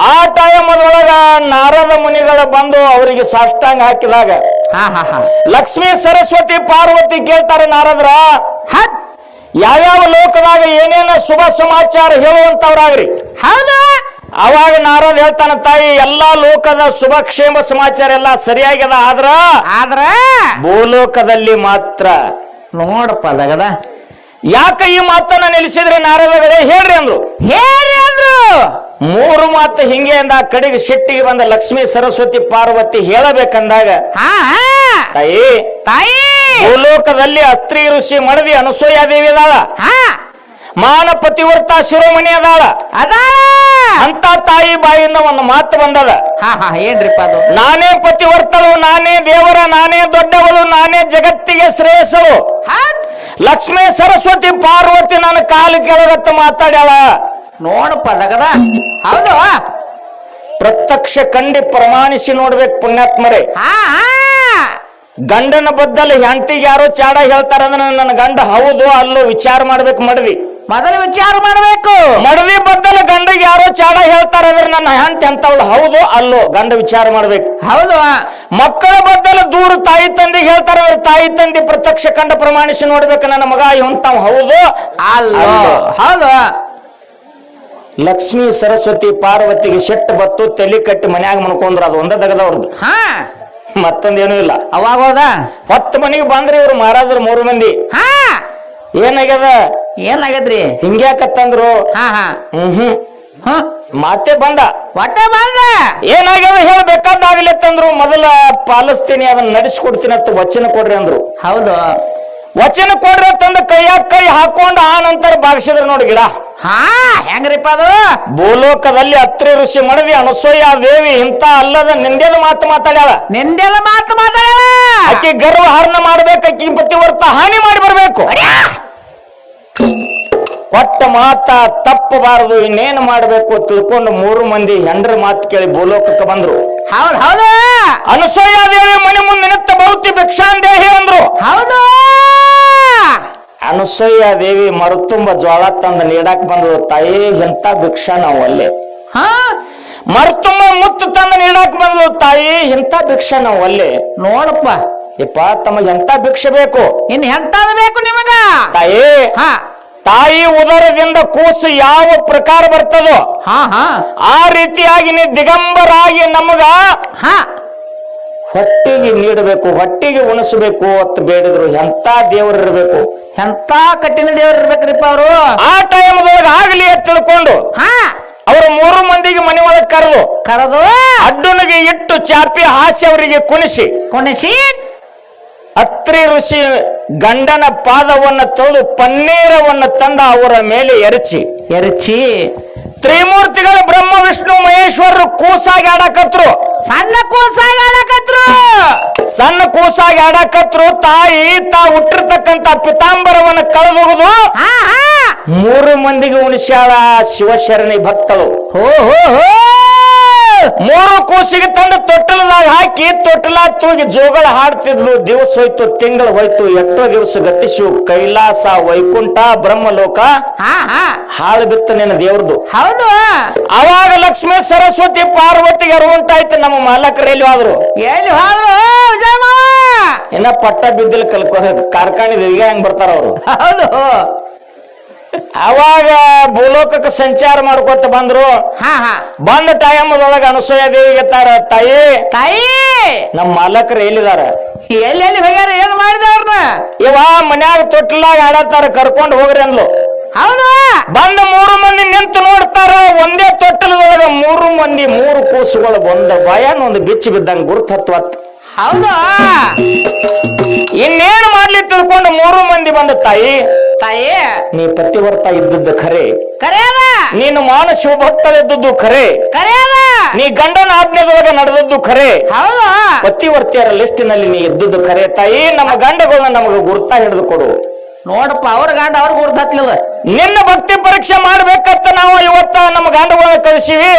Speaker 1: ಆ ಟೈಮ್ ಒಳಗ ನಾರದ ಮುನಿಗಳು ಬಂದು ಅವರಿಗೆ ಸಾಷ್ಟಾಂಗ ಹಾಕಿದಾಗ
Speaker 2: ಹಾ ಹಾ ಹಾ.
Speaker 1: ಲಕ್ಷ್ಮೀ ಸರಸ್ವತಿ ಪಾರ್ವತಿ ಕೇಳ್ತಾರೆ ನಾರದ್ರ ಯಾವ್ಯಾವ ಲೋಕದಾಗ ಏನೇನ ಶುಭ ಸಮಾಚಾರ ಹೇಳುವಂತವ್ರಾಗ್ರಿ?
Speaker 2: ಹೌದಾ.
Speaker 1: ಅವಾಗ ನಾರದ ಹೇಳ್ತಾನ ತಾಯಿ ಎಲ್ಲಾ ಲೋಕದ ಶುಭ ಕ್ಷೇಮ ಸಮಾಚಾರ ಎಲ್ಲ ಸರಿಯಾಗ್ಯದ ಆದ್ರ?
Speaker 2: ಆದ್ರ?
Speaker 1: ಭೂಲೋಕದಲ್ಲಿ ಮಾತ್ರ.
Speaker 2: ನೋಡಪ್ಪ ಅದಾಗದ
Speaker 1: ಯಾಕ ಈ ಮಾತನ್ನ ನಿಲ್ಲಿಸಿದ್ರಿ ನಾರದಗಳೇ? ಹೇಳ್ರಿ ಅಂದ್ರು.
Speaker 2: ಹೇಳ್ರಿ ಅಂದ್ರು.
Speaker 1: ಮೂರು ಮಾತು ಹಿಂಗೆ ಅಂದ ಕಡೆಗೆ ಸಿಟ್ಟಿಗೆ ಬಂದ ಲಕ್ಷ್ಮೀ ಸರಸ್ವತಿ ಪಾರ್ವತಿ ಹೇಳಬೇಕಂದಾಗ ತಾಯಿ
Speaker 2: ತಾಯಿ.
Speaker 1: ಭೂಲೋಕದಲ್ಲಿ ಅತ್ರಿ ಋಷಿ ಮಡದಿ ಅನುಸೂಯಾದೇವಿ ಅದಾಳ.
Speaker 2: ಹಾ.
Speaker 1: ಮಾನ ಪತಿವರ್ತ ಶಿರೋಮಣಿ ಅದಾಳ.
Speaker 2: ಅದ.
Speaker 1: ಅಂತ ತಾಯಿ ಬಾಯಿಂದ ಒಂದು ಮಾತು ಬಂದದ.
Speaker 2: ಹಾ ಹಾ ಏನ್ರಿಪ್ಪ ಅದು?
Speaker 1: ನಾನೇ ಪತಿವರ್ತಳು ನಾನೇ ದೇವರ ನಾನೇ ದೊಡ್ಡವಳು ನಾನೇ ಜಗತ್ತಿಗೆ ಶ್ರೇಯಸ್ಸಳು.
Speaker 2: ಹತ್
Speaker 1: ಲಕ್ಷ್ಮೀ ಸರಸ್ವತಿ ಪಾರ್ವತಿ ನನ್ನ ಕಾಲು ಕೆಳಗತ್ತ ಮಾತಾಡ್ಯಾಳ.
Speaker 2: ನೋಡಪ್ಪ ಅದಗದ ಹೌದು.
Speaker 1: ಪ್ರತ್ಯಕ್ಷ ಕಂಡಿ ಪ್ರಮಾಣಿಸಿ ನೋಡ್ಬೇಕು ಪುಣ್ಯಾತ್ಮರೇ.
Speaker 2: ಹಾ
Speaker 1: ಗಂಡನ ಬದ್ದಲ್ಲಿ ಹೆಂಡತಿಗೆ ಯಾರೋ ಚಾಡ ಹೇಳ್ತಾರ ಅಂದ್ರೆ ನನ್ನ ಗಂಡ ಹೌದು ಅಲ್ಲೋ ವಿಚಾರ ಮಾಡ್ಬೇಕು ಮಡವಿ.
Speaker 2: ಮೊದಲು ವಿಚಾರ ಮಾಡಬೇಕು.
Speaker 1: ಮಡವಿ ಬದ್ದಲ್ಲಿ ಗಂಡಿಗೆ ಯಾರೋ ಚಾಡ ಹೇಳ್ತಾರ ಅಂದ್ರೆ ನನ್ನ ಹೆಂಡತಿ ಅಂತವಳು ಹೌದು ಅಲ್ಲೋ ಗಂಡ ವಿಚಾರ ಮಾಡ್ಬೇಕು.
Speaker 2: ಹೌದು.
Speaker 1: ಮಕ್ಕಳ ಬದ್ದಲ್ಲಿ ದೂರ ತಾಯಿ ತಂದೆ ಹೇಳ್ತಾರ ಅಂದ್ರೆ ತಾಯಿ ತಂದೆ ಪ್ರತ್ಯಕ್ಷ ಕಂಡ ಪ್ರಮಾಣಿಸಿ ನೋಡ್ಬೇಕು ನನ್ನ ಮಗ ಇವಂತಾವ್ ಹೌದು
Speaker 2: ಅಲ್ಲೋ. ಹೌದು.
Speaker 1: ಲಕ್ಷ್ಮೀ ಸರಸ್ವತಿ ಪಾರ್ವತಿಗೆ ಶೆಟ್ಟು ಬತ್ತು ತಲೆ ಕಟ್ಟಿ ಮನ್ಯಾಗ ಮನ್ಕೊಂಡ್ರ ಅದು ಒಂದ ದಗದವ್ರದ್ದು
Speaker 2: ಹಾ.
Speaker 1: ಮತ್ತೊಂದೇನು ಇಲ್ಲ.
Speaker 2: ಅವಾಗ ಹೋದ?
Speaker 1: ಹೊತ್ತು ಮನೆಗೆ ಬಂದ್ರಿ ಇವ್ರು ಮಹಾರಾಜರು ಮೂರು ಮಂದಿ.
Speaker 2: ಹಾ.
Speaker 1: ಏನಾಗ್ಯದ?
Speaker 2: ಏನಾಗದ್ರಿ?
Speaker 1: ಹಿಂಗ್ಯಾಕತ್ತಂದ್ರು?
Speaker 2: ಹಾ ಹಾ.
Speaker 1: ಹ್ಮ್ ಹ್ಮ್.
Speaker 2: ಹ
Speaker 1: ಮತ್ತೆ ಬಂದ.
Speaker 2: ಹೊಟ್ಟೆ ಬಂದ?
Speaker 1: ಏನಾಗ್ಯದ ಹೇಳ್ಬೇಕಾದಾಗ್ಲಿ ಅಂತಂದ್ರು ಮೊದಲ ಪಾಲಿಸ್ತೀನಿ ಅದನ್ನ ನಡೆಸ್ಕೊಡ್ತೀನಿ ಅಂತ ವಚನ ಕೊಡ್ರಿ ಅಂದ್ರು.
Speaker 2: ಹೌದು.
Speaker 1: ವಚನ ಕೊಡ್ರಿ ಅಂತಂದ ಕೈಯಾಗ ಕೈ ಹಾಕೊಂಡು ಆ ನಂತರ ಬಾಗಿಸಿದ್ರು ನೋಡಿ ಗಿಡ.
Speaker 2: ಹಾ ಹೆಂಗ್ರಿಪ್ಪ ಅದು?
Speaker 1: ಭೂಲೋಕದಲ್ಲಿ ಅತ್ರಿ ಋಷಿ ಮಡವಿ ಅನಸೂಯ ದೇವಿ ಇಂತ ಅಲ್ಲದ ನಿಂದೇದ ಮಾತು ಮಾತಾಡ್ಯಾಳ.
Speaker 2: ನಿಂದೆಲ್ಲ ಮಾತು ಮಾತಾಡ
Speaker 1: ಆಕಿ ಗರ್ವ ಹರಣ ಮಾಡ್ಬೇಕು ಆಕಿ ಪತಿವರ್ತ ಹಾನಿ ಮಾಡಿ ಬರ್ಬೇಕು. ಕೊಟ್ಟ ಮಾತ ತಪ್ಪಬಾರದು ಇನ್ನೇನು ಮಾಡ್ಬೇಕು ತಿಳ್ಕೊಂಡು ಮೂರು ಮಂದಿ ಹೆಂಡ್ರ ಮಾತು ಕೇಳಿ ಭೂಲೋಕಕ್ಕೆ ಬಂದ್ರು.
Speaker 2: ಹೌದು ಹೌದು.
Speaker 1: ಅನಸೂಯ ದೇವಿ ಮನೆ ಮುಂದೆ ನಿಂತ ಭೌತಿ ಭಿಕ್ಷಾಂದೇಹಿ ಅಂದ್ರು.
Speaker 2: ಹೌದು.
Speaker 1: ಅನಸೂಯ ದೇವಿ ಮರುತುಂಬ ಜೋಳ ತಂದು ನೀಡಾಕ್ ಬಂದ್ರು ತಾಯಿ ಎಂತ ಭಿಕ್ಷ ನಾವು ಅಲ್ಲಿ?
Speaker 2: ಹಾ
Speaker 1: ಮರುತುಂಬ ಮುತ್ತು ತಂದು ನೀಡಾಕ್ ಬಂದ್ರು ತಾಯಿ ಎಂತ ಭಿಕ್ಷ ನಾವು ಅಲ್ಲಿ?
Speaker 2: ನೋಡಪ್ಪ.
Speaker 1: ಇಪ್ಪ ತಮಗೆ ಎಂತ ಭಿಕ್ಷೆ ಬೇಕು?
Speaker 2: ಇನ್ ಎಂತದ ಬೇಕು ನಿಮಗ?
Speaker 1: ತಾಯಿ
Speaker 2: ಹಾ.
Speaker 1: ತಾಯಿ ಉದರದಿಂದ ಕೂಸು ಯಾವ ಪ್ರಕಾರ ಬರ್ತದೋ
Speaker 2: ಹಾ ಹಾ.
Speaker 1: ಆ ರೀತಿಯಾಗಿ ನೀ ದಿಗಂಬರಾಗಿ ನಮಗ
Speaker 2: ಹಾ.
Speaker 1: ಹೊಟ್ಟಿಗೆ ನೀಡಬೇಕು ಹೊಟ್ಟಿಗೆ ಉಣಿಸಬೇಕು ಅಂತ ಬೇಡಿದ್ರು. ಎಂತ ದೇವರಿರ್ಬೇಕು
Speaker 2: ಎಂತ ಕಠಿಣ ದೇವ್ರ ಇರ್ಬೇಕ್ರಿಪ್ಪ ಅವರು?
Speaker 1: ಆ ಟೈಮ್ದೊಳಗೆ ಆಗ್ಲಿ ಅಂತ ತಿಳ್ಕೊಂಡು
Speaker 2: ಹಾ.
Speaker 1: ಅವರು ಮೂರು ಮಂದಿಗೆ ಮನೆ ಒಳಗೆ ಕರೆದು
Speaker 2: ಕರೆದು
Speaker 1: ಅಡ್ಡನಿಗೆ ಇಟ್ಟು ಚಾಪಿ ಹಾಸಿ ಅವರಿಗೆ ಕುಣಿಸಿ.
Speaker 2: ಕುಣಿಸಿ.
Speaker 1: ಅತ್ರಿ ಋಷಿ ಗಂಡನ ಪಾದವನ್ನ ತೊಳೆದು ಪನ್ನೀರವನ್ನ ತಂದ ಅವರ ಮೇಲೆ ಎರಚಿ.
Speaker 2: ಎರಚಿ.
Speaker 1: ತ್ರಿಮೂರ್ತಿಗಳ ಬ್ರಹ್ಮ ವಿಷ್ಣು ಮಹೇಶ್ವರರು ಕೂಸಾಗಿ ಆಡಕತ್ರು
Speaker 2: ಸಣ್ಣ ಕೂಸಾಗಿ ಆಡಕತ್ರು
Speaker 1: ಸಣ್ಣ ಕೂಸಾಗಿ ಆಡಕತ್ರು ತಾಯಿ ತಾ ಹುಟ್ಟಿರ್ತಕ್ಕಂತ ಪಿತಾಂಬರವನ್ನ ಕಳೆದೋಗುದು ಮೂರು ಮಂದಿಗೆ ಉಣಿಸ್ಯಾಳ ಶಿವಶರಣಿ ಭಕ್ತಳು.
Speaker 2: ಹೋ ಹೋ ಹೋ.
Speaker 1: ಮೂರು ಕೂಸಿಗೆ ತಂದು ತೊಟ್ಟಲದಾಗ ಹಾಕಿ ತೊಟ್ಟಲ ತೂಗಿ ಜೋಗಳ ಹಾಡ್ತಿದ್ಲು. ದಿವಸ ಹೋಯ್ತು ತಿಂಗಳ ಹೋಯ್ತು ಎಷ್ಟೋ ದಿವಸ ಗತಿಸು. ಕೈಲಾಸ ವೈಕುಂಠ ಬ್ರಹ್ಮಲೋಕ.
Speaker 2: ಹಾ ಹಾ.
Speaker 1: ಹಾಳು ಬಿತ್ತು ನಿನ್ನ ದೇವ್ರದು.
Speaker 2: ಹೌದು.
Speaker 1: ಅವಾಗ ಲಕ್ಷ್ಮೀ ಸರಸ್ವತಿ ಪಾರ್ವತಿಗೆ ಅರುವಂತಾಯ್ತು ನಮ್ಮ ಮಾಲಕರು ಎಲ್ಲಿ ಹೋದ್ರು?
Speaker 2: ಎಲ್ಲಿ ಹೋದ್ರು?
Speaker 1: ಇನ್ನ ಪಟ್ಟ ಬಿದ್ದಿಲ್ ಕಲ್ಕೋ ಕಾರ್ಖಾನೆ ಈಗ ಹೆಂಗ್ ಬರ್ತಾರ ಅವರು?
Speaker 2: ಹೌದು.
Speaker 1: ಅವಾಗ ಭೂಲೋಕಕ್ಕೆ ಸಂಚಾರ ಮಾಡ್ಕೊತ ಬಂದ್ರು.
Speaker 2: ಹಾ ಹಾ.
Speaker 1: ಬಂದ ಟೈಮದೊಳಗ ಅನಸೂಯ ದೇವಿಗೆ ತಾರ ತಾಯಿ.
Speaker 2: ತಾಯಿ.
Speaker 1: ನಮ್ಮ ಮಾಲಕರು ಎಲ್ಲಿದಾರ?
Speaker 2: ಎಲ್ಲಿ ಎಲ್ಲಿ ಹೋಗ್ಯಾರ ಏನ್ ಮಾಡಿದ ಅವ್ರನ್ನ
Speaker 1: ಇವ ಮನ್ಯಾಗ ತೊಟ್ಲಾಗ ಆಡತ್ತಾರ ಕರ್ಕೊಂಡು ಹೋಗ್ರಿ ಅಂದ್ಲು.
Speaker 2: ಹೌದು?
Speaker 1: ಬಂದ ಮೂರು ಮಂದಿ ನಿಂತು ನೋಡ್ತಾರ ಒಂದೇ ತೊಟ್ಟಲದೊಳಗ ಮೂರು ಮಂದಿ ಮೂರು ಕೂಸುಗಳು ಬಂದ ಭಯನ ಒಂದು ಬಿಚ್ಚಿ ಬಿದ್ದಂಗ ಗುರುತು ಹತ್ವತ್
Speaker 2: ಹೌದು?
Speaker 1: ಇನ್ನೇನು ಮಾಡ್ಲಿ ತಿಳ್ಕೊಂಡು ಮೂರು ಮಂದಿ ಬಂದ ತಾಯಿ.
Speaker 2: ತಾಯಿ.
Speaker 1: ನೀ ಪತಿವರ್ತ ಇದ್ದದ್ದು ಖರೆ.
Speaker 2: ಕರೆಯದ
Speaker 1: ನೀನು ಮಾನಸ ಭಕ್ತರಿದ್ದದ್ದು ಖರೆ.
Speaker 2: ಕರೆಯದ
Speaker 1: ನೀ ಗಂಡನ ಆಜ್ಞೆದೊಳಗೆ ನಡೆದದ್ದು ಖರೆ.
Speaker 2: ಹೌದು.
Speaker 1: ಪತಿವರ್ತಿಯರ ಲಿಸ್ಟಿನಲ್ಲಿ ನೀ ಇದ್ದದ್ದು ಖರೆ ತಾಯಿ. ನಮ್ಮ ಗಂಡಗಳನ್ನ ನಮಗೆ ಗುರುತ ಹಿಡಿದು ಕೊಡು.
Speaker 2: ನೋಡಪ್ಪ ಅವ್ರ ಗಂಡ ಅವ್ರ ಗುರುತ ಹತ್ಲಿಲ್ಲ
Speaker 1: ನಿನ್ನ ಭಕ್ತಿ ಪರೀಕ್ಷೆ ಮಾಡ್ಬೇಕಂತ ನಾವು ಇವತ್ತ ನಮ್ಮ ಗಂಡಗಳನ್ನ ಕಳಿಸಿವಿ.